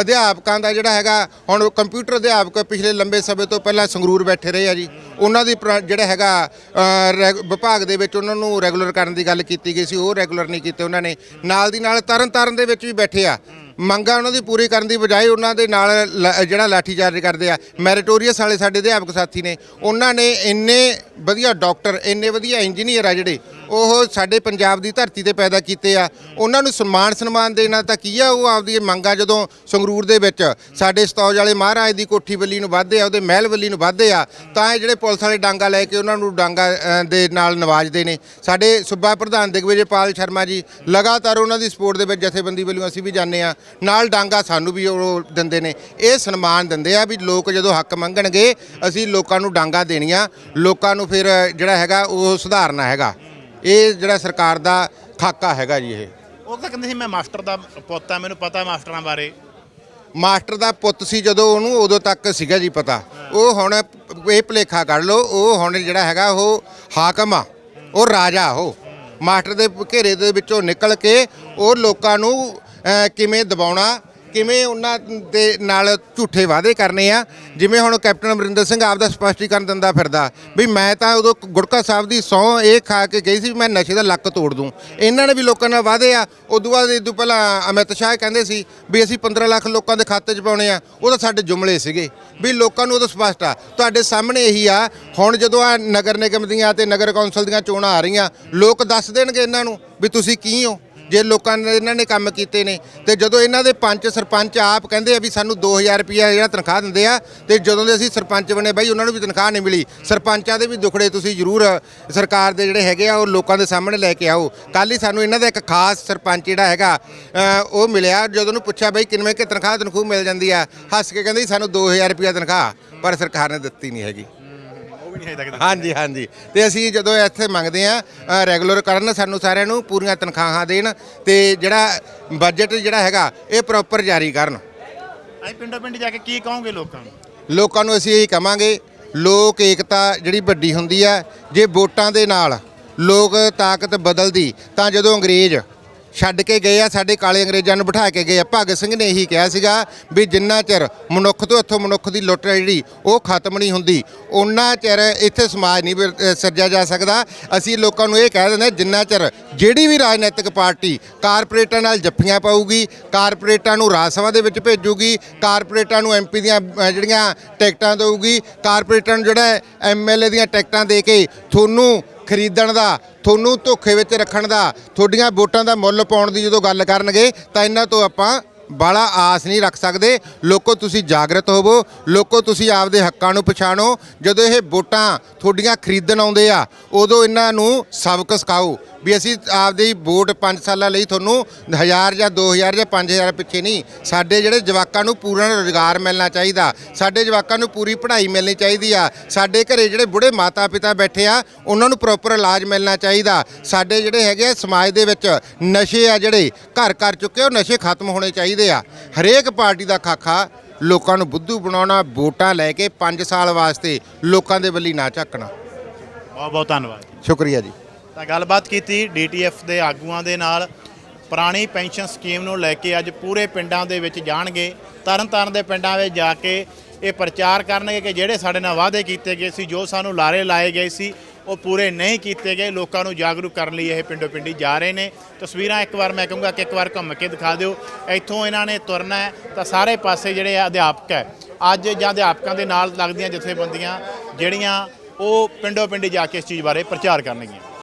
ਅਧਿਆਪਕਾਂ ਦਾ ਜਿਹੜਾ ਹੈਗਾ ਹੁਣ ਕੰਪਿਊਟਰ ਅਧਿਆਪਕ ਪਿਛਲੇ ਲੰਬੇ ਸਮੇਂ ਤੋਂ ਪਹਿਲਾਂ ਸੰਗਰੂਰ ਬੈਠੇ ਰਹੇ ਆ ਜੀ। ਉਹਨਾਂ ਦੀ ਪ੍ਰ- ਜਿਹੜਾ ਹੈਗਾ ਅ, ਵਿਭਾਗ ਦੇ ਵਿੱਚ ਉਹਨਾਂ ਨੂੰ ਰੈਗੂਲਰ ਕਰਨ ਦੀ ਗੱਲ ਕੀਤੀ ਗਈ ਸੀ ਉਹ ਰੈਗੂਲਰ ਨਹੀਂ ਕੀਤੇ ਉਹਨਾਂ ਨੇ। ਨਾਲ ਦੀ ਨਾਲ ਤਰਨ ਤਾਰਨ ਦੇ ਵਿੱਚ ਵੀ ਬੈਠੇ ਆ। ਮੰਗਾਂ ਉਹਨਾਂ ਦੀ ਪੂਰੀ ਕਰਨ ਦੀ ਬਜਾਏ ਉਹਨਾਂ ਦੇ ਨਾਲ ਲ- ਜਿਹੜਾ ਲਾਠੀਚਾਰਜ ਕਰਦੇ ਆ ਮੈਰੀਟੋਰੀਅਸ ਵਾਲੇ ਸਾਡੇ ਅਧਿਆਪਕ ਸਾਥੀ ਨੇ ਉਹਨਾਂ ਨੇ ਇੰਨੇ ਵਧੀਆ ਡਾਕਟਰ ਇੰਨੇ ਵਧੀਆ ਇੰਜੀਨੀਅਰ ਆ ਜਿਹੜੇ ਉਹ ਸਾਡੇ ਪੰਜਾਬ ਦੀ ਧਰਤੀ ਤੇ ਪੈਦਾ ਕੀਤੇ ਆ। ਉਹਨਾਂ ਨੂੰ ਸਨਮਾਨ ਸਨਮਾਨ ਦੇਣਾ ਤਾਂ ਕੀ ਆ ਉਹ ਆਪਦੀ ਇਹ ਮੰਗਾਂ ਜਦੋਂ ਸੰਗਰੂਰ ਦੇ ਵਿੱਚ ਸਾਡੇ ਸਤੌਜ ਵਾਲੇ ਮਹਾਰਾਜ ਦੀ ਕੋਠੀ ਵੱਲੀ ਨੂੰ ਵੱਧਦੇ ਆ ਉਹਦੇ ਮਹਿਲ ਵੱਲੀ ਨੂੰ ਵੱਧਦੇ ਆ ਤਾਂ ਇਹ ਜਿਹੜੇ ਪੁਲਿਸ ਵਾਲੇ ਡਾਂਗਾ ਲੈ ਕੇ ਉਹਨਾਂ ਨੂੰ ਡਾਂਗਾ ਅ, ਦੇ ਨਾਲ ਨਵਾਜਦੇ ਨੇ। ਸਾਡੇ ਸੂਬਾ ਪ੍ਰਧਾਨ ਦਿਗਵਿਜੇਪਾਲ ਸ਼ਰਮਾ ਜੀ ਲਗਾਤਾਰ ਉਹਨਾਂ ਦੀ ਸਪੋਰਟ ਦੇ ਵਿੱਚ ਜਥੇਬੰਦੀ ਵੱਲੋਂ ਅਸੀਂ ਵੀ ਜਾਂਦੇ ਆ। ਨਾਲ ਡਾਂਗਾ ਸਾਨੂੰ ਵੀ ਉਹ ਦਿੰਦੇ ਨੇ। ਇਹ ਸਨਮਾਨ ਦਿੰਦੇ ਆ ਵੀ ਲੋਕ ਜਦੋਂ ਹੱਕ ਮੰਗਣਗੇ ਅਸੀਂ ਲੋਕਾਂ ਨੂੰ ਡਾਂਗਾ ਦੇਣੀਆਂ ਲੋਕਾਂ ਨੂੰ ਫਿਰ ਜਿਹੜਾ ਹੈਗਾ ਉਹ ਸੁਧਾਰਨਾ ਹੈਗਾ। ਇਹ ਜਿਹੜਾ ਸਰਕਾਰ ਦਾ ਖਾਕਾ ਹੈਗਾ ਜੀ ਇਹ। ਉਹ ਤਾਂ ਕਹਿੰਦੇ ਸੀ ਮੈਂ ਮਾਸਟਰ ਦਾ ਪੁੱਤ ਆ ਮੈਨੂੰ ਪਤਾ ਮਾਸਟਰਾਂ ਬਾਰੇ। ਮਾਸਟਰ ਦਾ ਪੁੱਤ ਸੀ ਜਦੋਂ ਉਹਨੂੰ ਉਦੋਂ ਤੱਕ ਸੀਗਾ ਜੀ ਪਤਾ। ਉਹ ਹੁਣ ਇਹ ਭਲੇਖਾ ਕੱਢ ਲਓ ਉਹ ਹੁਣ ਜਿਹੜਾ ਹੈਗਾ ਉਹ ਹਾਕਮ ਆ ਉਹ ਰਾਜਾ ਉਹ। ਮਾਸਟਰ ਦੇ ਘੇਰੇ ਦੇ ਵਿੱਚੋਂ ਨਿਕਲ ਕੇ ਉਹ ਲੋਕਾਂ ਨੂੰ ਕਿਵੇਂ ਦਬਾਉਣਾ, ਕਿਵੇਂ ਉਹਨਾਂ ਦੇ ਨਾਲ ਝੂਠੇ ਵਾਅਦੇ ਕਰਨੇ ਆ, ਜਿਵੇਂ ਹੁਣ ਕੈਪਟਨ ਅਮਰਿੰਦਰ ਸਿੰਘ ਆਪ ਦਾ ਸਪਸ਼ਟੀਕਰਨ ਦਿੰਦਾ ਫਿਰਦਾ, ਵੀ ਮੈਂ ਤਾਂ ਉਦੋਂ ਗੁੜਕਾ ਸਾਹਿਬ ਦੀ ਸਹੁੰ ਇਹ ਖਾ ਕੇ ਗਈ ਸੀ ਵੀ ਮੈਂ ਨਸ਼ੇ ਦਾ ਲੱਕ ਤੋੜ ਦੂੰ। ਇਹਨਾਂ ਨੇ ਵੀ ਲੋਕਾਂ ਨਾਲ ਵਾਅਦੇ ਆ, ਉਦੋਂ ਬਾਅਦ ਇਦੋਂ ਪਹਿਲਾਂ ਅਮਿਤ ਸ਼ਾਹ ਕਹਿੰਦੇ ਸੀ ਵੀ ਅਸੀਂ 15 ਲੱਖ ਲੋਕਾਂ ਦੇ ਖਾਤੇ 'ਚ ਪਾਉਣੇ ਆ, ਉਹ ਤਾਂ ਸਾਡੇ ਜੁਮਲੇ ਸੀਗੇ। ਵੀ ਲੋਕਾਂ ਨੂੰ ਉਦੋਂ ਸਪਸ਼ਟ ਆ, ਤੁਹਾਡੇ ਸਾਹਮਣੇ ਇਹੀ ਆ, ਹੁਣ ਜਦੋਂ ਆ ਨਗਰ ਨਿਗਮ ਦੀਆਂ ਤੇ ਨਗਰ ਕੌਂਸਲ ਦੀਆਂ ਚੋਣਾਂ ਆ ਰਹੀਆਂ, ਲੋਕ ਦੱਸ ਦੇਣਗੇ ਇਹਨਾਂ ਨੂੰ ਵੀ ਤੁਸੀਂ ਕੀ ਹੋ? ਜੇ ਲੋਕਾਂ ਨੇ ਇਹਨਾਂ ਨੇ ਕੰਮ ਕੀਤੇ ਨੇ, ਤੇ ਜਦੋਂ ਇਹਨਾਂ ਦੇ ਪੰਚ ਸਰਪੰਚ ਆਪ ਕਹਿੰਦੇ ਆ ਵੀ ਸਾਨੂੰ 2000 ਰੁਪਿਆ ਜਿਹੜਾ ਤਨਖਾਹ ਦਿੰਦੇ ਆ, ਤੇ ਜਦੋਂ ਦੇ ਅਸੀਂ ਸਰਪੰਚ ਬਣੇ ਬਾਈ, ਉਹਨਾਂ ਨੂੰ ਵੀ ਤਨਖਾਹ ਨਹੀਂ ਮਿਲੀ। ਸਰਪੰਚਾਂ ਦੇ ਵੀ ਦੁਖੜੇ ਤੁਸੀਂ ਜ਼ਰੂਰ ਸਰਕਾਰ ਦੇ ਜਿਹੜੇ ਹੈਗੇ ਆ, ਉਹ ਲੋਕਾਂ ਦੇ ਸਾਹਮਣੇ ਲੈ ਕੇ ਆਓ। ਕੱਲ ਹੀ ਸਾਨੂੰ ਇਹਨਾਂ ਦਾ ਇੱਕ ਖਾਸ ਸਰਪੰਚ ਜਿਹੜਾ ਹੈਗਾ ਉਹ ਮਿਲਿਆ, ਜਦੋਂ ਨੂੰ ਪੁੱਛਿਆ ਬਾਈ, ਕਿੰਨੇ ਕਿ ਤਨਖਾਹ ਤਨਖੂਹ ਮਿਲ ਜਾਂਦੀ ਆ? ਹੱਸ ਕੇ ਕਹਿੰਦੇ ਜੀ, ਸਾਨੂੰ 2000 ਰੁਪਿਆ ਤਨਖਾਹ, ਪਰ ਸਰਕਾਰ ਨੇ ਦਿੱਤੀ ਨਹੀਂ ਹੈਗੀ। ਵੀ ਨਹੀਂ ਹੈ ਤੱਕ ਹਾਂਜੀ ਹਾਂਜੀ। ਤੇ ਅਸੀਂ ਜਦੋਂ ਇੱਥੇ ਮੰਗਦੇ ਆ ਰੈਗੂਲਰ ਕਰਨ ਸਾਨੂੰ ਸਾਰਿਆਂ ਨੂੰ ਪੂਰੀਆਂ ਤਨਖਾਹਾਂ ਦੇਣ ਤੇ ਜਿਹੜਾ ਬਜਟ ਜਿਹੜਾ ਹੈਗਾ ਇਹ ਪ੍ਰੋਪਰ ਜਾਰੀ ਕਰਨ। ਅਸੀਂ ਪਿੰਡੋਂ ਪਿੰਡ ਜਾ ਕੇ ਕੀ ਕਹੋਗੇ ਲੋਕਾਂ ਨੂੰ? ਲੋਕਾਂ ਨੂੰ ਅਸੀਂ ਇਹੀ ਕਵਾਂਗੇ ਲੋਕ ਏਕਤਾ ਜਿਹੜੀ ਵੱਡੀ ਹੁੰਦੀ ਆ ਜੇ ਵੋਟਾਂ ਦੇ ਨਾਲ ਲੋਕ ਤਾਕਤ ਬਦਲਦੀ ਤਾਂ ਜਦੋਂ ਅੰਗਰੇਜ਼ ਛੱਡ ਕੇ ਗਏ ਆ ਸਾਡੇ ਕਾਲੇ ਅੰਗਰੇਜ਼ਾਂ ਨੂੰ ਬਿਠਾ ਕੇ ਗਏ ਆ। ਭਗਤ ਸਿੰਘ ਨੇ ਇਹੀ ਕਿਹਾ ਸੀਗਾ ਵੀ ਜਿੰਨਾ ਚਿਰ ਮਨੁੱਖ ਤੋਂ ਇੱਥੋਂ ਮਨੁੱਖ ਦੀ ਲੁੱਟ ਹੈ ਜਿਹੜੀ ਉਹ ਖਤਮ ਨਹੀਂ ਹੁੰਦੀ। ਉਹਨਾਂ ਚਿਰ ਇੱਥੇ ਸਮਾਜ ਨਹੀਂ ਵਿਰ ਅ, ਸਿਰਜਿਆ ਜਾ ਸਕਦਾ। ਅਸੀਂ ਲੋਕਾਂ ਨੂੰ ਇਹ ਕਹਿ ਦਿੰਦੇ ਹਾਂ, ਜਿੰਨਾ ਚਿਰ ਜਿਹੜੀ ਵੀ ਰਾਜਨੀਤਿਕ ਪਾਰਟੀ ਕਾਰਪੋਰੇਟਾਂ ਨਾਲ ਜੱਫੀਆਂ ਪਾਊਗੀ ਕਾਰਪੋਰੇਟਾਂ ਨੂੰ ਰਾਜ ਸਭਾ ਦੇ ਵਿੱਚ ਭੇਜੂਗੀ ਕਾਰਪੋਰੇਟਾਂ ਨੂੰ ਐਮਪੀ ਦੀਆਂ ਅ, ਜਿਹੜੀਆਂ ਟਿਕਟਾਂ ਦੇਊਗੀ ਕਾਰਪੋਰੇਟਾਂ ਨੂੰ ਜਿਹੜਾ ਐਮਐਲਏ ਦੀਆਂ ਟਿਕਟਾਂ ਦੇ ਕੇ ਤੁਹਾਨੂੰ ਖਰੀਦਣ ਦਾ, ਤੁਹਾਨੂੰ ਧੋਖੇ ਵਿੱਚ ਰੱਖਣ ਦਾ, ਤੁਹਾਡੀਆਂ ਵੋਟਾਂ ਦਾ ਮੁੱਲ ਪਾਉਣ ਦੀ ਜਦੋਂ ਗੱਲ ਕਰਨਗੇ, ਤਾਂ ਇਹਨਾਂ ਤੋਂ ਆਪਾਂ ਬਾਲਾ ਆਸ ਨਹੀਂ ਰੱਖ ਸਕਦੇ। ਲੋਕੋ, ਤੁਸੀਂ ਜਾਗਰਤ ਹੋਵੋ, ਲੋਕੋ, ਤੁਸੀਂ ਆਪਦੇ ਹੱਕਾਂ ਨੂੰ ਪਛਾਣੋ। ਜਦੋਂ ਇਹ ਵੋਟਾਂ ਤੁਹਾਡੀਆਂ ਖਰੀਦਣ ਆਉਂਦੇ ਆ, ਉਦੋਂ ਇਹਨਾਂ ਨੂੰ ਸਬਕ ਸਿਖਾਓ। ਵੀ ਅਸੀਂ ਆਪਦੀ ਵੋਟ 5 ਸਾਲਾਂ ਲਈ ਤੁਹਾਨੂੰ 1000 ਜਾਂ 2000 ਜਾਂ 5000 ਪਿੱਛੇ ਨਹੀਂ ਸਾਡੇ ਜਿਹੜੇ ਜਵਾਕਾਂ ਨੂੰ ਪੂਰਾ ਰੋਜ਼ਗਾਰ ਮਿਲਣਾ ਚਾਹੀਦਾ ਸਾਡੇ ਜਵਾਕਾਂ ਨੂੰ ਪੂਰੀ ਪੜ੍ਹਾਈ ਮਿਲਣੀ ਚਾਹੀਦੀ ਆ ਸਾਡੇ ਘਰੇ ਜਿਹੜੇ ਬੁੜੇ ਮਾਤਾ ਪਿਤਾ ਬੈਠੇ ਆ ਉਹਨਾਂ ਨੂੰ ਪ੍ਰੋਪਰ ਇਲਾਜ ਮਿਲਣਾ ਚਾਹੀਦਾ ਸਾਡੇ ਜਿਹੜੇ ਹੈਗੇ ਆ ਸਮਾਜ ਦੇ ਵਿੱਚ ਨਸ਼ੇ ਆ ਜਿਹੜੇ ਘਰ ਕਰ ਚੁੱਕੇ ਉਹ ਨਸ਼ੇ ਖਤਮ ਹੋਣੇ ਚਾਹੀਦੇ ਆ। ਹਰੇਕ ਪਾਰਟੀ ਦਾ ਖਾਖਾ ਲੋਕਾਂ ਨੂੰ ਬੁੱਧੂ ਬਣਾਉਣਾ ਵੋਟਾਂ ਲੈ ਕੇ 5 ਸਾਲ ਵਾਸਤੇ ਲੋਕਾਂ ਦੇ ਵੱਲੀ ਨਾ ਝੱਕਣਾ। ਬਹੁਤ ਬਹੁਤ ਧੰਨਵਾਦ। ਸ਼ੁਕਰੀਆ ਜੀ। ਤਾਂ ਗੱਲਬਾਤ ਕੀਤੀ ਡੀਟੀਐਫ ਦੇ ਆਗੂਆਂ ਦੇ ਨਾਲ। ਪੁਰਾਣੀ ਪੈਨਸ਼ਨ ਸਕੀਮ ਨੂੰ ਲੈ ਕੇ ਅੱਜ ਪੂਰੇ ਪਿੰਡਾਂ ਦੇ ਵਿੱਚ ਜਾਣਗੇ। ਤਰਨਤਾਰਨ ਦੇ ਪਿੰਡਾਂ ਵਿੱਚ ਜਾ ਕੇ ਇਹ ਪ੍ਰਚਾਰ ਕਰਨਗੇ ਕਿ ਜਿਹੜੇ ਸਾਡੇ ਨਾਲ ਵਾਅਦੇ ਕੀਤੇ ਗਏ ਸੀ, ਜੋ ਸਾਨੂੰ ਲਾਰੇ ਲਾਏ ਗਏ ਸੀ, ਉਹ ਪੂਰੇ ਨਹੀਂ ਕੀਤੇ ਗਏ। ਲੋਕਾਂ ਨੂੰ ਜਾਗਰੂਕ ਕਰਨ ਲਈ ਇਹ ਪਿੰਡੋ ਪਿੰਡੀ ਜਾ ਰਹੇ ਨੇ। ਤਸਵੀਰਾਂ ਇੱਕ ਵਾਰ ਮੈਂ ਕਹੂੰਗਾ ਕਿ ਇੱਕ ਵਾਰ ਘੁੰਮ ਕੇ ਦਿਖਾ ਦਿਓ। ਇੱਥੋਂ ਇਹਨਾਂ ਨੇ ਤੁਰਨਾ ਹੈ, ਤਾਂ ਸਾਰੇ ਪਾਸੇ ਜਿਹੜੇ ਅਧਿਆਪਕ ਹੈ, ਅੱਜ ਜਾਂ ਅਧਿਆਪਕਾਂ ਦੇ ਨਾਲ ਲੱਗਦੀਆਂ ਜਥੇਬੰਦੀਆਂ, ਜਿਹੜੀਆਂ ਉਹ ਪਿੰਡੋ ਪਿੰਡੀ ਜਾ ਕੇ ਇਸ ਚੀਜ਼ ਬਾਰੇ ਪ੍ਰਚਾਰ ਕਰਨਗੀਆਂ।